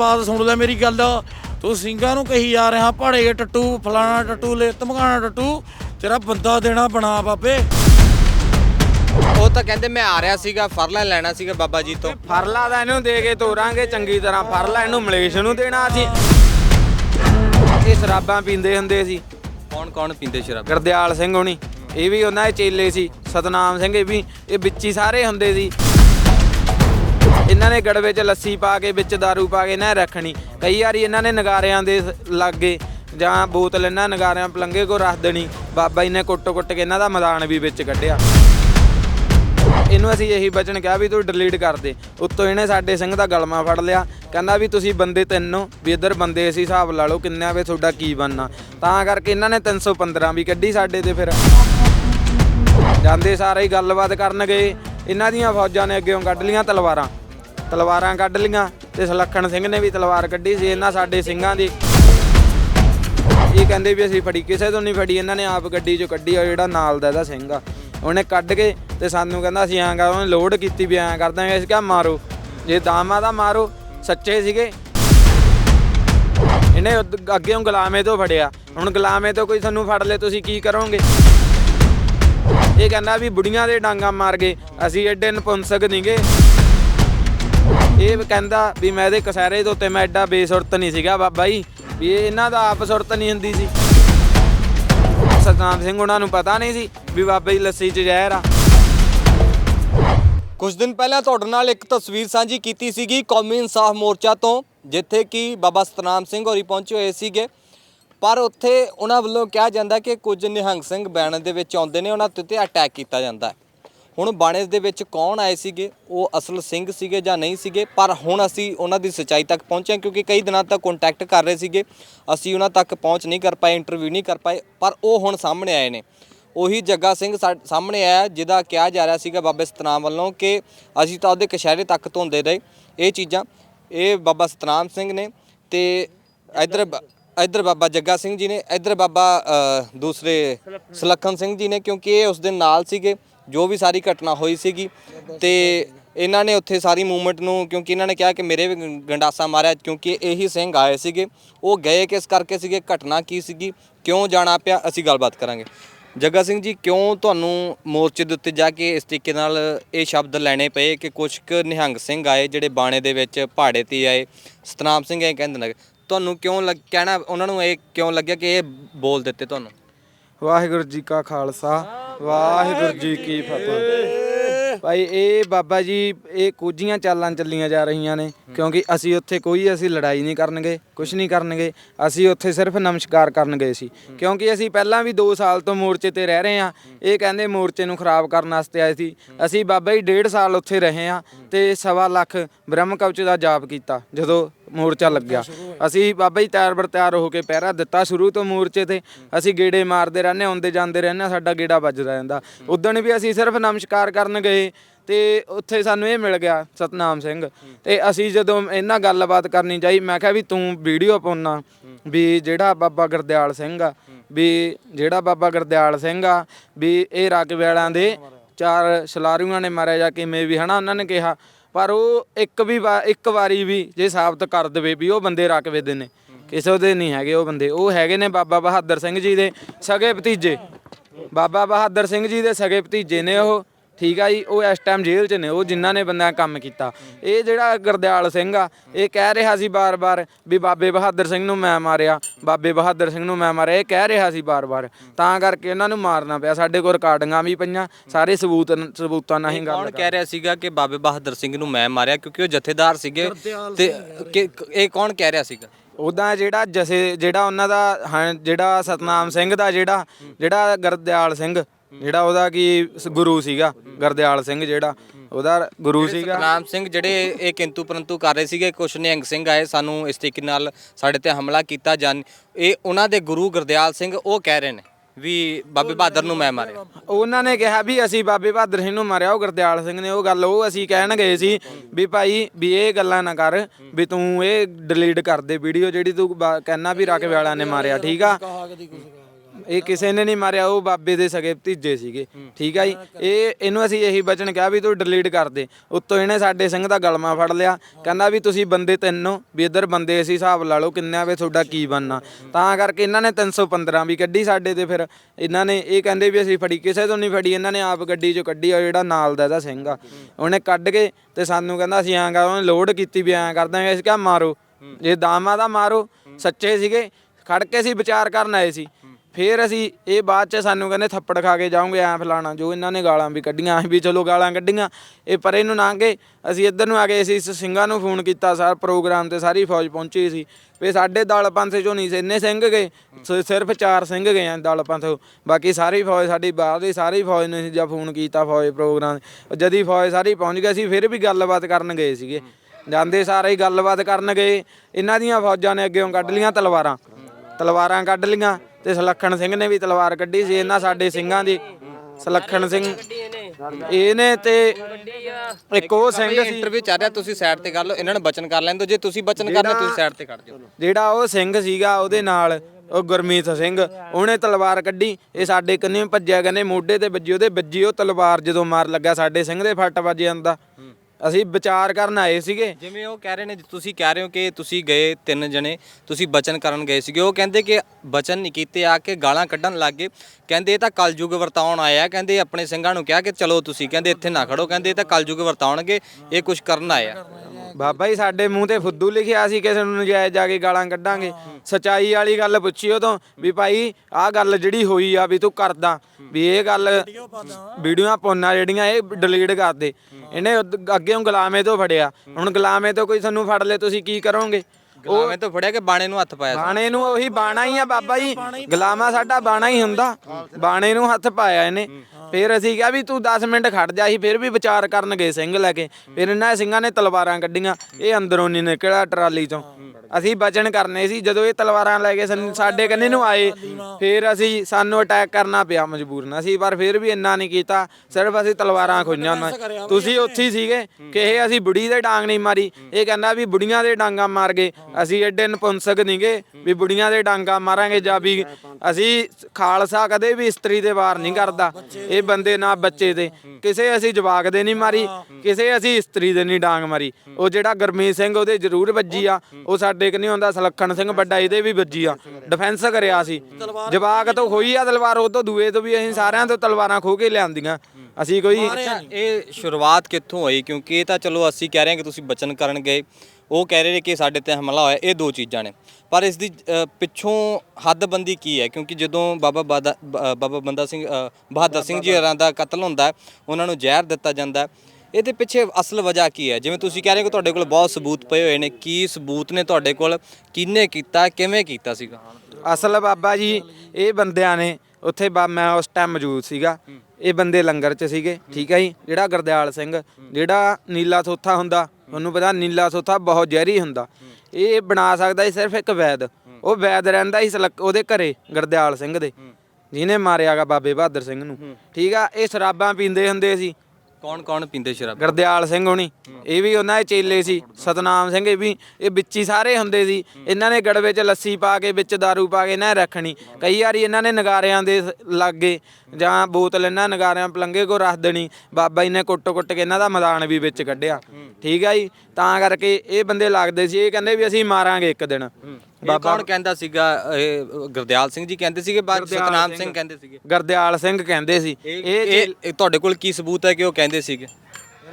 ਬਾਤ ਸੁਣ ਲੈ ਮੇਰੀ ਗੱਲ। ਤੂੰ ਸਿੰਘਾਂ ਨੂੰ ਕਹੀ ਜਾ ਰਿਹਾ ਪਹਾੜੇ ਟੱਟੂ ਫਲਾਣਾ ਟੱਟੂ ਲੈ ਧਮਕਾਣਾ ਟੱਟੂ ਤੇਰਾ ਬੰਦਾ ਦੇਣਾ ਬਣਾ ਬਾਬੇ। ਉਹ ਤਾਂ ਕਹਿੰਦੇ ਮੈਂ ਆ ਰਿਹਾ ਸੀਗਾ ਫਰਲਾ ਲੈਣਾ ਸੀਗਾ ਬਾਬਾ ਜੀ ਤੋਂ। ਫਰਲਾ ਦਾ ਇਹਨੂੰ ਦੇ ਕੇ ਤੋਰਾਂਗੇ ਚੰਗੀ ਤਰ੍ਹਾਂ ਫਰਲਾ ਇਹਨੂੰ ਮਲੇਸ਼ ਨੂੰ ਦੇਣਾ ਸੀ। ਇਹ ਸ਼ਰਾਬਾਂ ਪੀਂਦੇ ਹੁੰਦੇ ਸੀ। ਕੌਣ ਕੌਣ ਪੀਂਦੇ ਸ਼ਰਾਬ? ਗੁਰਦਿਆਲ ਸਿੰਘ ਹੋਣੀ ਇਹ ਵੀ ਉਹਨਾਂ ਦੇ ਚੇਲੇ ਸੀ। ਸਤਨਾਮ ਸਿੰਘ ਇਹ ਵੀ ਇਹ ਵਿੱਚ ਹੀ ਸਾਰੇ ਹੁੰਦੇ ਸੀ। ਇਹਨਾਂ ਨੇ ਗੜਵੇ 'ਚ ਲੱਸੀ ਪਾ ਕੇ, ਵਿੱਚ दारू ਪਾ ਕੇ ਨਾ ਰੱਖਣੀ। ਕਈ ਵਾਰੀ ਇਹਨਾਂ ਨੇ ਨਗਾਰਿਆਂ ਦੇ ਲਾਗੇ ਜਾਂ ਬੋਤਲ ਇਹਨਾਂ ਨਗਾਰਿਆਂ ਪਲੰਗੇ ਕੋ ਰੱਖ ਦੇਣੀ। ਬਾਬਾ ਜੀ ਨੇ ਕੁੱਟ-ਕੁੱਟ ਕੇ ਇਹਨਾਂ ਦਾ ਮੈਦਾਨ ਵੀ ਵਿੱਚ ਕੱਢਿਆ। ਇਹਨੂੰ ਅਸੀਂ ਇਹੀ ਬਚਨ ਕਿਹਾ ਵੀ ਤੂੰ ਡਿਲੀਟ ਕਰ ਦੇ। ਉੱਤੋਂ ਇਹਨੇ ਸਾਡੇ ਸਿੰਘ ਦਾ ਗਲਮਾ ਫੜ ਲਿਆ। ਕਹਿੰਦਾ ਵੀ ਤੁਸੀਂ ਬੰਦੇ ਤਿੰਨ ਹੋ, ਵੀ ਇੱਧਰ ਬੰਦੇ ਅਸੀਂ ਹਿਸਾਬ ਲਾ ਲਓ ਕਿੰਨਿਆਂ ਵੇ ਤੁਹਾਡਾ ਕੀ ਬਣਨਾ। ਤਾਂ ਕਰਕੇ ਇਹਨਾਂ ਨੇ 315 ਵੀ ਕੱਢੀ ਸਾਡੇ ਤੇ ਫਿਰ। ਜਾਂਦੇ ਸਾਰੇ ਹੀ ਗੱਲਬਾਤ ਕਰਨ ਗਏ। ਇਹਨਾਂ ਦੀਆਂ ਫੌਜਾਂ ਨੇ ਅੱਗੇੋਂ ਕੱਢ ਲੀਆਂ ਤਲਵਾਰਾਂ। ਤਲਵਾਰਾਂ ਕੱਢ ਲੀਆਂ ਤੇ ਸੁਲੱਖਣ ਸਿੰਘ ਨੇ ਵੀ ਤਲਵਾਰ ਕੱਢੀ ਸੀ ਇਹਨਾਂ ਸਾਡੇ ਸਿੰਘਾਂ ਦੀ। ਇਹ ਕਹਿੰਦੇ ਵੀ ਅਸੀਂ ਫੜੀ, ਕਿਸੇ ਤੋਂ ਨਹੀਂ ਫੜੀ, ਇਹਨਾਂ ਨੇ ਆਪ ਗੱਡੀ 'ਚੋਂ ਕੱਢੀ ਆ ਜਿਹੜਾ ਨਾਲ ਦਾ ਇਹਦਾ ਸਿੰਘ ਆ। ਉਹਨੇ ਕੱਢ ਕੇ ਤੇ ਸਾਨੂੰ ਕਹਿੰਦਾ ਅਸੀਂ ਐਂ ਕਰ, ਉਹਨੇ ਲੋਡ ਕੀਤੀ ਵੀ ਐਂ ਕਰ ਦਾਂਗੇ, ਅਸੀਂ ਕਿਹਾ ਮਾਰੋ। ਜੇ ਦਾਮਾ ਦਾ ਮਾਰੋ, ਸੱਚੇ ਸੀਗੇ। ਇਹਨੇ ਉਦ- ਅੱਗੇੋਂ ਗੁਲਾਮੇ ਤੋਂ ਫੜਿਆ। ਹੁਣ ਗੁਲਾਮੇ ਤੋਂ ਕੋਈ ਸਾਨੂੰ ਫੜ ਲੇ, ਤੁਸੀਂ ਕੀ ਕਰੋਗੇ? ਇਹ ਕਹਿੰਦਾ ਵੀ ਬੁੜੀਆਂ ਦੇ ਡਾਂਗਾ ਮਾਰ ਗਏ, ਅਸੀਂ ਐਡੇ ਨਪੁੰਸਕ ਨਹੀਂਗੇ ਇਹ ਵੀ ਕਹਿੰਦਾ ਵੀ ਮੈਂ ਇਹਦੇ ਕਸਹਿਰੇ ਦੇ ਉੱਤੇ ਮੈਂ ਐਡਾ ਬੇਸੁਰਤ ਨਹੀਂ ਸੀਗਾ ਬਾਬਾ ਜੀ, ਵੀ ਇਹ ਇਹਨਾਂ ਦਾ ਆਪ ਸੁਰਤ ਨਹੀਂ ਹੁੰਦੀ ਸੀ। ਸਤਨਾਮ ਸਿੰਘ ਉਹਨਾਂ ਨੂੰ ਪਤਾ ਨਹੀਂ ਸੀ ਵੀ ਬਾਬਾ ਜੀ ਲੱਸੀ 'ਚ ਜ਼ਹਿਰ ਆ। ਕੁਝ ਦਿਨ ਪਹਿਲਾਂ ਤੁਹਾਡੇ ਨਾਲ ਇੱਕ ਤਸਵੀਰ ਸਾਂਝੀ ਕੀਤੀ ਸੀਗੀ ਕੌਮੀ ਇਨਸਾਫ ਮੋਰਚਾ ਤੋਂ, ਜਿੱਥੇ ਕਿ ਬਾਬਾ ਸਤਨਾਮ ਸਿੰਘ ਹੋਰੀ ਪਹੁੰਚੇ ਹੋਏ ਸੀਗੇ। ਪਰ ਉੱਥੇ ਉਹਨਾਂ ਵੱਲੋਂ ਕਿਹਾ ਜਾਂਦਾ ਕਿ ਕੁਝ ਨਿਹੰਗ ਸਿੰਘ ਬੈਣ ਦੇ ਵਿੱਚ ਆਉਂਦੇ ਨੇ, ਉਹਨਾਂ ਤੇ ਉੱਤੇ ਅਟੈਕ ਕੀਤਾ ਜਾਂਦਾ ਹੁਣ ਬਾਣੇ ਦੇ ਵਿੱਚ ਕੌਣ ਆਏ ਸੀਗੇ? ਉਹ ਅਸਲ ਸਿੰਘ ਸੀਗੇ ਜਾਂ ਨਹੀਂ ਸੀਗੇ? ਪਰ ਹੁਣ ਅਸੀਂ ਉਹਨਾਂ ਦੀ ਸੱਚਾਈ ਤੱਕ ਪਹੁੰਚੇ ਕਿਉਂਕਿ ਕਈ ਦਿਨਾਂ ਤੱਕ ਕੰਟੈਕਟ ਕਰ ਰਹੇ ਸੀਗੇ। ਅਸੀਂ ਉਹਨਾਂ ਤੱਕ ਪਹੁੰਚ ਨਹੀਂ ਕਰ ਪਾਏ ਇੰਟਰਵਿਊ ਨਹੀਂ ਕਰ ਪਾਏ ਪਰ ਉਹ ਹੁਣ ਸਾਹਮਣੇ ਆਏ ਨੇ। ਉਹੀ ਜੱਗਾ ਸਿੰਘ ਸਾਹਮਣੇ ਆਇਆ ਜਿਹਦਾ ਕਿਹਾ ਜਾ ਰਿਹਾ ਸੀਗਾ ਬਾਬੇ ਸਤਨਾਮ ਵੱਲੋਂ ਕਿ ਅਸੀਂ ਤਾਂ ਉਹਦੇ ਕਸ਼ਹਿਰੇ ਤੱਕ ਧੋਂਦੇ ਰਹੇ। ਇਹ ਚੀਜ਼ਾਂ ਇਹ ਬਾਬਾ ਸਤਨਾਮ ਸਿੰਘ ਨੇ ਤੇ ਇਧਰ ਇਧਰ ਬਾਬਾ ਜੱਗਾ ਸਿੰਘ ਜੀ ਨੇ ਇਧਰ ਬਾਬਾ ਦੂਸਰੇ ਸੁਲੱਖਣ ਸਿੰਘ ਜੀ ਨੇ ਕਿਉਂਕਿ ਇਹ ਉਸ ਦੇ ਨਾਲ ਸੀਗੇ। ਜੋ ਵੀ ਸਾਰੀ ਘਟਨਾ ਹੋਈ ਸੀਗੀ ਤੇ ਇਹਨਾਂ ਨੇ ਉੱਥੇ ਸਾਰੀ ਮੂਵਮੈਂਟ ਨੂੰ, ਕਿਉਂਕਿ ਇਹਨਾਂ ਨੇ ਕਿਹਾ ਕਿ ਮੇਰੇ ਵੀ ਗੰਡਾਸਾ ਮਾਰਿਆ, ਕਿਉਂਕਿ ਇਹੀ ਸਿੰਘ ਆਏ ਸੀਗੇ। ਉਹ ਗਏ ਕਿਸ ਕਰਕੇ ਸੀਗੇ? ਘਟਨਾ ਕੀ ਸੀਗੀ? ਕਿਉਂ ਜਾਣਾ ਪਿਆ? ਅਸੀਂ ਗੱਲਬਾਤ ਕਰਾਂਗੇ। ਜੱਗਾ ਸਿੰਘ ਜੀ, ਕਿਉਂ ਤੁਹਾਨੂੰ ਮੋਰਚੇ ਦੇ ਉੱਤੇ ਜਾ ਕੇ ਇਸ ਤਰੀਕੇ ਨਾਲ ਇਹ ਸ਼ਬਦ ਲੈਣੇ ਪਏ ਕਿ ਕੁਝ ਕੁ ਨਿਹੰਗ ਸਿੰਘ ਆਏ, ਜਿਹੜੇ ਬਾਣੇ ਦੇ ਵਿੱਚ ਪਹਾੜੇ ਤੇ ਆਏ? ਸਤਨਾਮ ਸਿੰਘ ਇਹ ਕਹਿੰਦੇ ਨੇ। ਤੁਹਾਨੂੰ ਕਿਉਂ ਲੱਗ, ਕਹਿਣਾ, ਉਹਨਾਂ ਨੂੰ ਇਹ ਕਿਉਂ ਲੱਗਿਆ ਕਿ ਇਹ ਬੋਲ ਦਿੱਤੇ ਤੁਹਾਨੂੰ? ਵਾਹਿਗੁਰੂ ਜੀ ਕਾ ਖਾਲਸਾ, ਵਾਹਿਗੁਰੂ ਜੀ ਕੀ ਫਤਿਹ। ਭਾਈ, ਇਹ ਬਾਬਾ ਜੀ, ਇਹ ਕੁਝੀਆਂ ਚਾਲਾਂ ਚੱਲੀਆਂ ਜਾ ਰਹੀਆਂ ਨੇ, ਕਿਉਂਕਿ ਅਸੀਂ ਉੱਥੇ ਕੋਈ ਅਸੀਂ ਲੜਾਈ ਨਹੀਂ ਕਰਨਗੇ ਕੁਝ ਨਹੀਂ ਕਰਨਗੇ, ਅਸੀਂ ਉੱਥੇ ਸਿਰਫ ਨਮਸਕਾਰ ਕਰਨ ਗਏ ਸੀ। ਕਿਉਂਕਿ ਅਸੀਂ ਪਹਿਲਾਂ ਵੀ 2 ਸਾਲ ਤੋਂ ਮੋਰਚੇ ਤੇ ਰਹਿ ਰਹੇ ਹਾਂ, ਇਹ ਕਹਿੰਦੇ ਮੋਰਚੇ ਨੂੰ ਖਰਾਬ ਕਰਨ ਵਾਸਤੇ ਆਏ ਸੀ। ਅਸੀਂ ਬਾਬਾ ਜੀ 1.5 ਸਾਲ ਉੱਥੇ ਰਹੇ ਹਾਂ ਤੇ ਸਵਾ ਲੱਖ ਬ੍ਰਹਮ ਕਵਚ ਦਾ ਜਾਪ ਕੀਤਾ ਜਦੋਂ ਮੋਰਚਾ ਲੱਗਿਆ। ਅਸੀਂ ਬਾਬਾ ਜੀ ਤਿਆਰ ਬਰ ਤਿਆਰ ਹੋ ਕੇ ਪਹਿਰਾ ਦਿੱਤਾ ਸ਼ੁਰੂ ਤੋਂ ਮੋਰਚੇ ਤੇ। ਅਸੀਂ ਗੇੜੇ ਮਾਰਦੇ ਰਹਿੰਦੇ ਆਉਂਦੇ ਜਾਂਦੇ ਰਹਿੰਦੇ ਸਾਡਾ ਗੇੜਾ ਵੱਜਦਾ ਰਹਿੰਦਾ। ਉਦੋਂ ਵੀ ਅਸੀਂ ਸਿਰਫ ਨਮਸਕਾਰ ਕਰਨ ਗਏ ਤੇ ਉੱਥੇ ਸਾਨੂੰ ਇਹ ਮਿਲ ਗਿਆ ਸਤਨਾਮ ਸਿੰਘ। ਤੇ ਅਸੀਂ ਜਦੋਂ ਇਹਨਾਂ ਗੱਲਬਾਤ ਕਰਨੀ ਚਾਹੀ ਮੈਂ ਕਿਹਾ ਵੀ ਤੂੰ ਵੀਡੀਓ ਪਾਉਣਾ ਵੀ ਜਿਹੜਾ ਬਾਬਾ ਗੁਰਦਿਆਲ ਸਿੰਘ ਆ ਵੀ ਜਿਹੜਾ ਬਾਬਾ ਗੁਰਦਿਆਲ ਸਿੰਘ ਆ ਵੀ ਇਹ ਰਕਬੇ ਵਾਲਿਆਂ ਦੇ ਚਾਰ ਸਲਾਰੂਆਂ ਨੇ ਮਾਰਿਆ ਜਾਂ ਕਿਵੇਂ ਵੀ ਹਨਾ ਉਹਨਾਂ ਨੇ ਕਿਹਾ। ਪਰ ਉਹ ਇੱਕ ਵੀ ਵਾ- ਇੱਕ ਵਾਰੀ ਵੀ ਜੇ ਸਾਬਤ ਕਰ ਦੇਵੇ ਵੀ ਉਹ ਬੰਦੇ ਰਕਬੇ ਦੇ ਨੇ ਕਿਸੇ ਦੇ ਨਹੀਂ ਹੈਗੇ ਉਹ ਬੰਦੇ। ਉਹ ਹੈਗੇ ਨੇ ਬਾਬਾ ਬਹਾਦਰ ਸਿੰਘ ਜੀ ਦੇ ਸਗੇ ਭਤੀਜੇ। ਬਾਬਾ ਬਹਾਦਰ ਸਿੰਘ ਜੀ ਦੇ ਸਗੇ ਭਤੀਜੇ ਨੇ ਉਹ। ਠੀਕ ਆ ਜੀ ਉਹ ਇਸ ਟਾਈਮ ਜੇਲ੍ਹ 'ਚ ਨੇ ਉਹ ਜਿਨ੍ਹਾਂ ਨੇ ਬੰਦਿਆਂ ਕੰਮ ਕੀਤਾ। ਇਹ ਜਿਹੜਾ ਗੁਰਦਿਆਲ ਸਿੰਘ ਆ ਇਹ ਕਹਿ ਰਿਹਾ ਸੀ ਬਾਰ-ਬਾਰ ਵੀ ਬਾਬੇ ਬਹਾਦਰ ਸਿੰਘ ਨੂੰ ਮੈਂ ਮਾਰਿਆ ਬਾਬੇ ਬਹਾਦਰ ਸਿੰਘ ਨੂੰ ਮੈਂ ਮਾਰਿਆ ਇਹ ਕਹਿ ਰਿਹਾ ਸੀ ਬਾਰ-ਬਾਰ। ਤਾਂ ਕਰਕੇ ਇਹਨਾਂ ਨੂੰ ਮਾਰਨਾ ਪਿਆ ਸਾਡੇ ਕੋਲ ਰਿਕਾਰਡਿੰਗਾਂ ਵੀ ਪਈਆਂ ਸਾਰੇ ਸਬੂਤ ਸਬੂਤਾਂ ਨਾਲ ਹੀ ਗੱਲ ਕੌਣ ਕਹਿ ਰਿਹਾ ਸੀਗਾ ਕਿ ਬਾਬੇ ਬਹਾਦਰ ਸਿੰਘ ਨੂੰ ਮੈਂ ਮਾਰਿਆ ਕਿਉਂਕਿ ਉਹ ਜਥੇਦਾਰ ਸੀਗੇ ਤੇ ਇਹ ਕੌਣ ਕਹਿ ਰਿਹਾ ਸੀਗਾ? ਉਹਦਾ ਜਿਹੜਾ ਜਸੇ ਜਿਹੜਾ ਉਹਨਾਂ ਦਾ ਹਾਂ, ਜਿਹੜਾ ਸਤਨਾਮ ਸਿੰਘ ਦਾ ਜਿਹੜਾ ਜਿਹੜਾ ਗੁਰਦਿਆਲ ਸਿੰਘ ਜਿਹੜਾ ਉਹਦਾ ਕੀ ਸ- ਗੁਰੂ ਸੀਗਾ ਗੁਰਦਿਆਲ ਸਿੰਘ ਜਿਹੜਾ ਉਹਦਾ ਗੁਰੂ ਸੀਗਾ। ਸਤਨਾਮ ਸਿੰਘ ਜਿਹੜੇ ਇਹ ਕਿੰਤੂ ਪਰੰਤੂ ਕਰ ਰਹੇ ਸੀਗੇ ਕੁਛ ਨਿਹੰਗ ਸਿੰਘ ਆਏ ਸਾਨੂੰ ਇਸ ਤਰੀਕੇ ਨਾਲ ਸਾਡੇ ਤੇ ਹਮਲਾ ਕੀਤਾ ਜਾਨ ਇਹ ਉਹਨਾਂ ਦੇ ਗੁਰੂ ਗੁਰਦਿਆਲ ਸਿੰਘ ਉਹ ਕਹਿ ਰਹੇ ਨੇ ਵੀ ਬਾਬੇ ਬਹਾਦਰ ਨੂੰ ਮੈਂ ਮਾਰਿਆ। ਉਹਨਾਂ ਨੇ ਕਿਹਾ ਵੀ ਅਸੀਂ ਬਾਬੇ ਬਹਾਦਰ ਸਿੰਘ ਨੂੰ ਮਾਰਿਆ ਉਹ ਗੁਰਦਿਆਲ ਸਿੰਘ ਨੇ ਉਹ ਗੱਲ ਉਹ ਅਸੀਂ ਕਹਿਣ ਗਏ ਸੀ ਵੀ ਭਾਈ ਵੀ ਇਹ ਗੱਲਾਂ ਨਾ ਕਰ ਵੀ ਤੂੰ ਇਹ ਡਿਲੀਟ ਕਰ ਦੇ ਵੀਡੀਓ ਜਿਹੜੀ ਤੂੰ ਬਾ- ਕਹਿਣਾ ਵੀ ਰਾਕੇ ਵਾਲਿਆਂ ਨੇ ਮਾਰਿਆ ਠੀਕ ਆ? ਇਹ ਕਿਸੇ ਨੇ ਨਹੀਂ ਮਾਰਿਆ ਉਹ ਬਾਬੇ ਦੇ ਸਗੇ ਭਤੀਜੇ ਸੀਗੇ। ਠੀਕ ਆ ਜੀ? ਇਹ ਇਹਨੂੰ ਅਸੀਂ ਇਹੀ ਬਚਨ ਕਿਹਾ ਵੀ ਤੂੰ ਡਿਲੀਟ ਕਰ ਦੇ। ਉੱਤੋਂ ਇਹਨੇ ਸਾਡੇ ਸਿੰਘ ਦਾ ਗਲਮਾ ਫੜ ਲਿਆ। ਕਹਿੰਦਾ ਵੀ ਤੁਸੀਂ ਬੰਦੇ ਤਿੰਨੋਂ ਵੀ ਇੱਧਰ ਬੰਦੇ ਅਸੀਂ ਹਿਸਾਬ ਲਾ ਲਓ ਕਿੰਨਿਆਂ ਵੇ ਤੁਹਾਡਾ ਕੀ ਬਣਨਾ। ਤਾਂ ਕਰਕੇ ਇਹਨਾਂ ਨੇ 315 ਵੀ ਕੱਢੀ ਸਾਡੇ ਤੇ ਫਿਰ। ਇਹਨਾਂ ਨੇ ਇਹ ਕਹਿੰਦੇ ਵੀ ਅਸੀਂ ਫੜੀ ਕਿਸੇ ਤੋਂ ਨਹੀਂ ਫੜੀ ਇਹਨਾਂ ਨੇ ਆਪ ਗੱਡੀ ਚੋਂ ਕੱਢੀ ਆ ਜਿਹੜਾ ਨਾਲ ਦਾ ਇਹਦਾ ਸਿੰਘ ਆ। ਉਹਨੇ ਕੱਢ ਕੇ ਤੇ ਸਾਨੂੰ ਕਹਿੰਦਾ ਅਸੀਂ ਐਂ ਕਰ ਉਹਨੇ ਲੋਡ ਕੀਤੀ ਵੀ ਐਂ ਕਰ ਦਾਂਗੇ ਅਸੀਂ ਕਿਹਾ ਮਾਰੋ। ਜੇ ਦਾਮਾ ਦਾ ਮਾਰੋ ਸੱਚੇ ਸੀਗੇ। ਖੜ ਕੇ ਅਸੀਂ ਵਿਚਾਰ ਕਰਨ ਆਏ ਸੀ। ਫਿਰ ਅਸੀਂ ਇਹ ਬਾਅਦ ਚ ਸਾਨੂੰ ਕਹਿੰਦੇ ਥੱਪੜ ਖਾ ਕੇ ਜਾਓਗੇ ਐ ਫਲਾਣਾ, ਜੋ ਇਹਨਾਂ ਨੇ ਗਾਲਾਂ ਵੀ ਕੱਢੀਆਂ ਅਸੀਂ ਵੀ ਚਲੋ ਗਾਲਾਂ ਕੱਢੀਆਂ। ਇਹ ਪਰੇ ਨੂੰ ਨਾ ਗਏ ਅਸੀਂ ਇੱਧਰ ਨੂੰ ਆ ਗਏ, ਅਸੀਂ ਇਸ ਸਿੰਘਾਂ ਨੂੰ ਫੋਨ ਕੀਤਾ, ਸਾਰ ਪ੍ਰੋਗਰਾਮ ਤੇ ਸਾਰੀ ਫੌਜ ਪਹੁੰਚੀ ਸੀ। ਵੀ ਸਾਡੇ ਦਲ ਪੰਥ ਚੋਂ ਨਹੀਂ ਸੀ ਇੰਨੇ ਸਿੰਘ ਗਏ, ਸ- ਸਿਰਫ ਚਾਰ ਸਿੰਘ ਗਏ ਆ ਦਲ ਪੰਥ ਬਾਕੀ ਸਾਰੀ ਫੌਜ, ਸਾਡੀ ਬਾਹਰ ਦੀ ਸਾਰੀ ਫੌਜ ਨੇ ਅਸੀਂ ਜਦ ਫੋਨ ਕੀਤਾ ਫੌਜ ਪ੍ਰੋਗਰਾਮ, ਜਦੀ ਫੌਜ ਸਾਰੀ ਪਹੁੰਚ ਗਈ ਸੀ, ਫਿਰ ਵੀ ਗੱਲਬਾਤ ਕਰਨ ਗਏ ਸੀਗੇ। ਜਾਂਦੇ ਸਾਰੇ ਹੀ ਗੱਲਬਾਤ ਕਰਨ ਗਏ, ਇਹਨਾਂ ਦੀਆਂ ਫੌਜਾਂ ਨੇ ਅੱਗੇੋਂ ਕੱਢ ਲੀਆਂ ਤਲਵਾਰਾਂ। ਤਲਵਾਰਾਂ ਕੱਢ ਲੀਆਂ ਤੇ ਸਲੱਖਣ ਸਿੰਘ ਨੇ ਵੀ ਤਲਵਾਰ ਕੱਢੀ ਸੀ ਇਹਨਾਂ ਸਾਡੇ ਸਿੰਘਾਂ ਦੀ। ਸਲੱਖਣ ਸਿੰਘ ਇਹਨੇ ਤੇ ਇੱਕ ਉਹ ਸਿੰਘ ਸੀ। ਇੰਟਰਵਿਊ ਚੱਲ ਰਿਹਾ ਤੁਸੀਂ ਸਾਈਡ ਤੇ ਕਰ ਲਓ ਇਹਨਾਂ ਨੂੰ ਬਚਨ ਕਰ ਲੈਣ ਦਿਓ। ਜੇ ਤੁਸੀਂ ਬਚਨ ਕਰਨੇ ਤੁਸੀਂ ਸਾਈਡ ਤੇ ਖੜ ਜਾਓ ਜਿਹੜਾ ਉਹ ਸਿੰਘ ਸੀਗਾ ਉਹਦੇ ਨਾਲ ਉਹ ਗੁਰਮੀਤ ਸਿੰਘ ਉਹਨੇ ਤਲਵਾਰ ਕੱਢੀ। ਇਹ ਸਾਡੇ ਕੰਨੇ ਭੱਜਿਆ ਕਹਿੰਦੇ ਮੋਢੇ ਤੇ ਵੱਜੀ ਉਹਦੇ ਵੱਜੀ ਉਹ ਤਲਵਾਰ ਜਦੋਂ ਮਾਰ ਲੱਗਾ ਸਾਡੇ ਸਿੰਘ ਦੇ ਫੱਟ ਵੱਜ ਜਾਂਦਾ। ਅਸੀਂ ਵਿਚਾਰ ਕਰਨ ਆਏ ਸੀਗੇ। ਜਿਵੇਂ ਉਹ ਕਹਿ ਰਹੇ ਨੇ, ਤੁਸੀਂ ਕਹਿ ਰਹੇ ਹੋ ਕਿ ਤੁਸੀਂ ਗਏ ਤਿੰਨ ਜਣੇ, ਤੁਸੀਂ ਬਚਨ ਕਰਨ ਗਏ ਸੀਗੇ। ਉਹ ਕਹਿੰਦੇ ਕਿ ਬਚਨ ਨਹੀਂ ਕੀਤੇ, ਆ ਕੇ ਗਾਲਾਂ ਕੱਢਣ ਲੱਗ ਗਏ। ਕਹਿੰਦੇ ਇਹ ਤਾਂ ਕਲਯੁਗ ਵਰਤਾਉਣ ਆਇਆ, ਕਹਿੰਦੇ ਆਪਣੇ ਸਿੰਘਾਂ ਨੂੰ ਕਿਹਾ ਕਿ ਚਲੋ ਤੁਸੀਂ, ਕਹਿੰਦੇ ਇੱਥੇ ਨਾ ਖੜੋ, ਕਹਿੰਦੇ ਇਹ ਤਾਂ ਕਲਯੁਗ ਵਰਤਾਉਣਗੇ, ਇਹ ਕੁਝ ਕਰਨ ਆਇਆ। ਬਾਬਾ ਜੀ ਸਾਡੇ ਮੂੰਹ ਤੇ ਫੁੱਦੂ ਲਿਖਿਆ ਸੀ ਕਿਸੇ ਨੂੰ ਨਜਾਇਜ਼ ਜਾ ਕੇ ਗਾਲਾਂ ਕੱਢਾਂਗੇ। ਸਚਾਈ ਵਾਲੀ ਗੱਲ ਪੁੱਛੀ ਉਦੋਂ ਵੀ ਭਾਈ ਆਹ ਗੱਲ ਜਿਹੜੀ ਹੋਈ ਆ ਵੀ ਤੂੰ ਕਰਦਾ ਵੀ ਇਹ ਗੱਲ ਵੀਡੀਓਆਂ ਪਾਉਣਾ ਜਿਹੜੀਆਂ ਇਹ ਡਿਲੀਟ ਕਰ ਦੇ ਇਹਨੇ ਅੱਗੇੋਂ ਗੁਲਾਮੇ ਤੋਂ ਫੜਿਆ। ਹੁਣ ਗੁਲਾਮੇ ਤੋਂ ਕੋਈ ਸਾਨੂੰ ਫੜ ਲੇ ਤੁਸੀਂ ਕੀ ਕਰੋਗੇ? ਗਲਾਵੇਂ ਤੋਂ ਫੜਿਆ ਕਿ ਬਾਣੇ ਨੂੰ ਹੱਥ ਪਾਇਆ? ਬਾਣੇ ਨੂੰ ਉਹੀ ਬਾਣਾ ਹੀ ਆ ਬਾਬਾ ਜੀ। ਗੁਲਾਮਾ ਸਾਡਾ ਬਾਣਾ ਹੀ ਹੁੰਦਾ। ਬਾਣੇ ਨੂੰ ਹੱਥ ਪਾਇਆ ਇਹਨੇ। ਫਿਰ ਅਸੀਂ ਕਿਹਾ ਵੀ ਤੂੰ 10 ਮਿੰਟ ਖੜ ਜਾ ਸੀ, ਫਿਰ ਵੀ ਵਿਚਾਰ ਕਰਨ ਗਏ ਸਿੰਘ ਲੈ ਕੇ। ਫਿਰ ਇਹਨਾਂ ਸਿੰਘਾਂ ਨੇ ਤਲਵਾਰਾਂ ਕੱਢੀਆਂ, ਇਹ ਅੰਦਰੋਂ ਨਹੀਂ ਨਿਕਲਿਆ ਟਰਾਲੀ ਚੋਂ। ਅਸੀਂ ਬਚਨ ਕਰਨੇ ਸੀ, ਜਦੋਂ ਇਹ ਤਲਵਾਰਾਂ ਲੈ ਕੇ ਸਾਨੂੰ- ਸਾਡੇ ਕੰਨੇ ਨੂੰ ਆਏ, ਫਿਰ ਅਸੀਂ ਸਾਨੂੰ ਅਟੈਕ ਕਰਨਾ ਪਿਆ ਮਜਬੂਰਨ। ਅਸੀਂ ਪਰ ਫਿਰ ਵੀ ਇੰਨਾ ਨਹੀਂ ਕੀਤਾ, ਸਿਰਫ ਅਸੀਂ ਤਲਵਾਰਾਂ ਖੋਈਆਂ ਉਹਨਾਂ ਤੁਸੀਂ ਉੱਥੇ ਹੀ ਸੀਗੇ, ਕਿ ਇਹ ਅਸੀਂ ਬੁੜੀ ਦੇ ਡਾਂਗ ਨਹੀਂ ਮਾਰੀ। ਇਹ ਕਹਿੰਦਾ ਵੀ ਬੁੜੀਆਂ ਦੇ ਡਾਂਗਾ ਮਾਰ ਗਏ। ਅਸੀਂ ਐਡੇ ਨਪੁੰਸਕ ਨਹੀਂਗੇ ਵੀ ਬੁੜੀਆਂ ਦੇ ਡਾਂਗਾ ਮਾਰਾਂਗੇ ਜਾਂ ਵੀ ਅਸੀਂ ਖਾਲਸਾ ਕਦੇ ਵੀ ਇਸਤਰੀ ਦੇ ਵਾਰ ਨਹੀਂ ਕਰਦਾ। ਇਹ ਬੰਦੇ ਨਾ ਬੱਚੇ ਦੇ। ਕਿਸੇ ਅਸੀਂ ਜਵਾਕ ਦੇ ਨਹੀਂ ਮਾਰੀ ਕਿਸੇ ਅਸੀਂ ਇਸਤਰੀ ਦੇ ਨਹੀਂ ਡਾਂਗ ਮਾਰੀ। ਉਹ ਜਿਹੜਾ ਗਰਮੀਤ ਸਿੰਘ ਉਹਦੇ ਜ਼ਰੂਰ ਵੱਜੀ ਆ। ਉਹ ਸਾਡੇ ਕਨੀ ਹੁੰਦਾ ਸਲੱਖਣ ਸਿੰਘ ਵੱਡਾ ਇਹਦੇ ਵੀ ਵੱਜੀ ਆ। ਡਿਫੈਂਸ ਕਰਿਆ ਸੀ। ਜਵਾਕ ਤੋਂ ਖੋਈ ਆ ਤਲਵਾਰ ਉਹ ਤੋਂ ਦੂਏ ਤੋਂ ਵੀ ਅਸੀਂ ਸਾਰਿਆਂ ਤੋਂ ਤਲਵਾਰਾਂ ਖੋ ਕੇ ਲਿਆਂਦੀਆਂ। ਅਸੀਂ ਕੋਈ ਇਹ ਸ਼ੁਰੂਆਤ ਕਿੱਥੋਂ ਹੋਈ? ਕਿਉਂਕਿ ਇਹ ਤਾਂ ਚਲੋ ਅਸੀਂ ਕਹਿ ਰਹੇ ਹਾਂ ਕਿ ਤੁਸੀਂ ਬਚਨ ਕਰਨ ਗਏ। ਉਹ ਕਹਿ ਰਹੇ ਨੇ ਕਿ ਸਾਡੇ ਤੇ ਹਮਲਾ ਹੋਇਆ, ਇਹ ਦੋ ਚੀਜ਼ਾਂ ਨੇ। ਪਰ ਇਸ ਦੀ ਪਿੱਛੋਂ ਹੱਦਬੰਦੀ ਕੀ ਹੈ? ਕਿਉਂਕਿ ਜਦੋਂ ਬਾਬਾ ਬਾਦਾ- ਬ- ਬਾਬਾ ਬੰਦਾ ਸਿੰਘ ਬਹਾਦਰ ਸਿੰਘ ਜੀ ਹੋਰਾਂ ਦਾ ਕਤਲ ਹੁੰਦਾ ਉਹਨਾਂ ਨੂੰ ਜ਼ਹਿਰ ਦਿੱਤਾ ਜਾਂਦਾ ਇਹਦੇ ਪਿੱਛੇ ਅਸਲ ਵਜ੍ਹਾ ਕੀ ਹੈ? ਜਿਵੇਂ ਤੁਸੀਂ ਕਹਿ ਰਹੇ ਹੋ ਕਿ ਤੁਹਾਡੇ ਕੋਲ ਬਹੁਤ ਸਬੂਤ ਪਏ ਹੋਏ ਨੇ, ਕੀ ਸਬੂਤ ਨੇ ਤੁਹਾਡੇ ਕੋਲ? ਕਿਹਨੇ ਕੀਤਾ, ਕਿਵੇਂ ਕੀਤਾ ਸੀਗਾ? ਅਸਲ ਬਾਬਾ ਜੀ, ਇਹ ਬੰਦਿਆਂ ਨੇ, ਉੱਥੇ ਬਾ, ਮੈਂ ਉਸ ਟਾਈਮ ਮੌਜੂਦ ਸੀਗਾ। ਇਹ ਬੰਦੇ ਲੰਗਰ 'ਚ ਸੀਗੇ, ਠੀਕ ਹੈ ਜੀ? ਜਿਹੜਾ ਗੁਰਦਿਆਲ ਸਿੰਘ, ਜਿਹੜਾ ਨੀਲਾ ਥੋਥਾ ਹੁੰਦਾ ਤੁਹਾਨੂੰ ਪਤਾ ਨੀਲਾ ਥੋਥਾ ਬਹੁਤ ਜ਼ਹਿਰੀ ਹੁੰਦਾ। ਇਹ ਬਣਾ ਸਕਦਾ ਸੀ ਸਿਰਫ ਇੱਕ ਵੈਦ। ਉਹ ਵੈਦ ਰਹਿੰਦਾ ਸੀ ਸਲਕ- ਉਹਦੇ ਘਰੇ, ਗੁਰਦਿਆਲ ਸਿੰਘ ਦੇ। ਜਿਹਨੇ ਮਾਰਿਆਗਾ ਬਾਬੇ ਬਹਾਦਰ ਸਿੰਘ ਨੂੰ। ਠੀਕ ਆ, ਇਹ ਸ਼ਰਾਬਾਂ ਪੀਂਦੇ ਹੁੰਦੇ ਸੀ। ਕੌਣ ਕੌਣ ਪੀਂਦੇ ਸ਼ਰਾਬ? ਗੁਰਦਿਆਲ ਸਿੰਘ ਹੋਣੀ, ਇਹ ਵੀ ਉਹਨਾਂ ਦੇ ਚੇਲੇ ਸੀ, ਸਤਨਾਮ ਸਿੰਘ ਇਹ ਵੀ, ਇਹ ਵਿੱਚ ਹੀ ਸਾਰੇ ਹੁੰਦੇ ਸੀ। ਇਹਨਾਂ ਨੇ ਗੜਵੇ 'ਚ ਲੱਸੀ ਪਾ ਕੇ, ਵਿੱਚ दारू ਪਾ ਕੇ ਇਹਨਾਂ ਰੱਖਣੀ। ਕਈ ਵਾਰੀ ਇਹਨਾਂ ਨੇ ਨਗਾਰਿਆਂ ਦੇ ਲਾਗੇ ਜਾਂ ਬੋਤਲ ਇਹਨਾਂ ਨਗਾਰਿਆਂ ਪਲੰਗੇ ਕੋ ਰੱਖ ਦੇਣੀ। ਬਾਬਾ ਜੀ ਨੇ ਕੁੱਟ-ਕੁੱਟ ਕੇ ਇਹਨਾਂ ਦਾ ਮੈਦਾਨ ਵੀ ਵਿੱਚ ਕੱਢਿਆ। ਠੀਕ ਆ ਜੀ? ਤਾਂ ਕਰਕੇ ਇਹ ਬੰਦੇ ਲੱਗਦੇ ਸੀ, ਇਹ ਕਹਿੰਦੇ ਵੀ ਅਸੀਂ ਮਾਰਾਂਗੇ ਇੱਕ ਦਿਨ। ਇਹ ਕੌਣ ਕਹਿੰਦਾ ਸੀਗਾ? ਇਹ ਗੁਰਦਿਆਲ ਸਿੰਘ ਜੀ ਕਹਿੰਦੇ ਸੀਗੇ? ਬਾਅਦ 'ਚ ਸਤਨਾਮ ਸਿੰਘ। ਕਹਿੰਦੇ ਸੀਗੇ। ਗੁਰਦਿਆਲ ਸਿੰਘ ਕਹਿੰਦੇ ਸੀ। ਇਹ ਇਹ ਇਹ ਇਹ ਤੁਹਾਡੇ ਕੋਲ ਕੀ ਸਬੂਤ ਹੈ ਕਿ ਉਹ ਕਹਿੰਦੇ ਸੀਗੇ?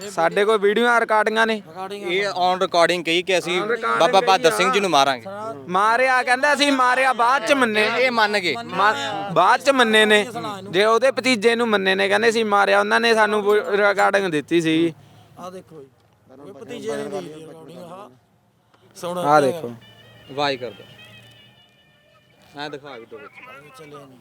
ਸਾਡੇ ਕੋਲ ਵੀਡੀਓਆਂ ਰਿਕਾਰਡਿੰਗਾਂ ਨੇ? ਇਹ ਔਨ ਰਿਕਾਰਡਿੰਗ ਕਹੀ ਕਿ ਅਸੀਂ ਬਾਬਾ ਬਹਾਦਰ ਸਿੰਘ ਜੀ ਨੂੰ ਮਾਰਾਂਗੇ। ਮਾਰਿਆ ਕਹਿੰਦਾ ਅਸੀਂ ਮਾਰਿਆ ਬਾਅਦ ਚ ਮੰਨੇ। ਇਹ ਮੰਨ ਗਏ। ਮਾ- ਬਾਅਦ ਚ ਮੰਨੇ ਨੇ। ਜੇ ਉਹਦੇ ਭਤੀਜੇ ਨੂੰ ਮੰਨੇ ਨੇ ਕਹਿੰਦੇ ਸੀ ਮਾਰਿਆ ਉਹਨਾਂ ਨੇ ਸਾਨੂੰ ਰਿਕਾਰਡਿੰਗ ਦਿੱਤੀ ਸੀ। ਆ ਦੇਖੋ ਜੀ। ਇਹ ਭਤੀਜੇ ਨੇ ਦੀ ਰਿਕਾਰਡਿੰਗ ਆ। ਸੁਣ ਦੇਖੋ। ਵਾਈ ਕਰ ਦੋ। ਮੈਂ ਦਿਖਾ ਕੇ ਦੋ ਵਿੱਚ। ਚੱਲਿਆ ਨਹੀਂ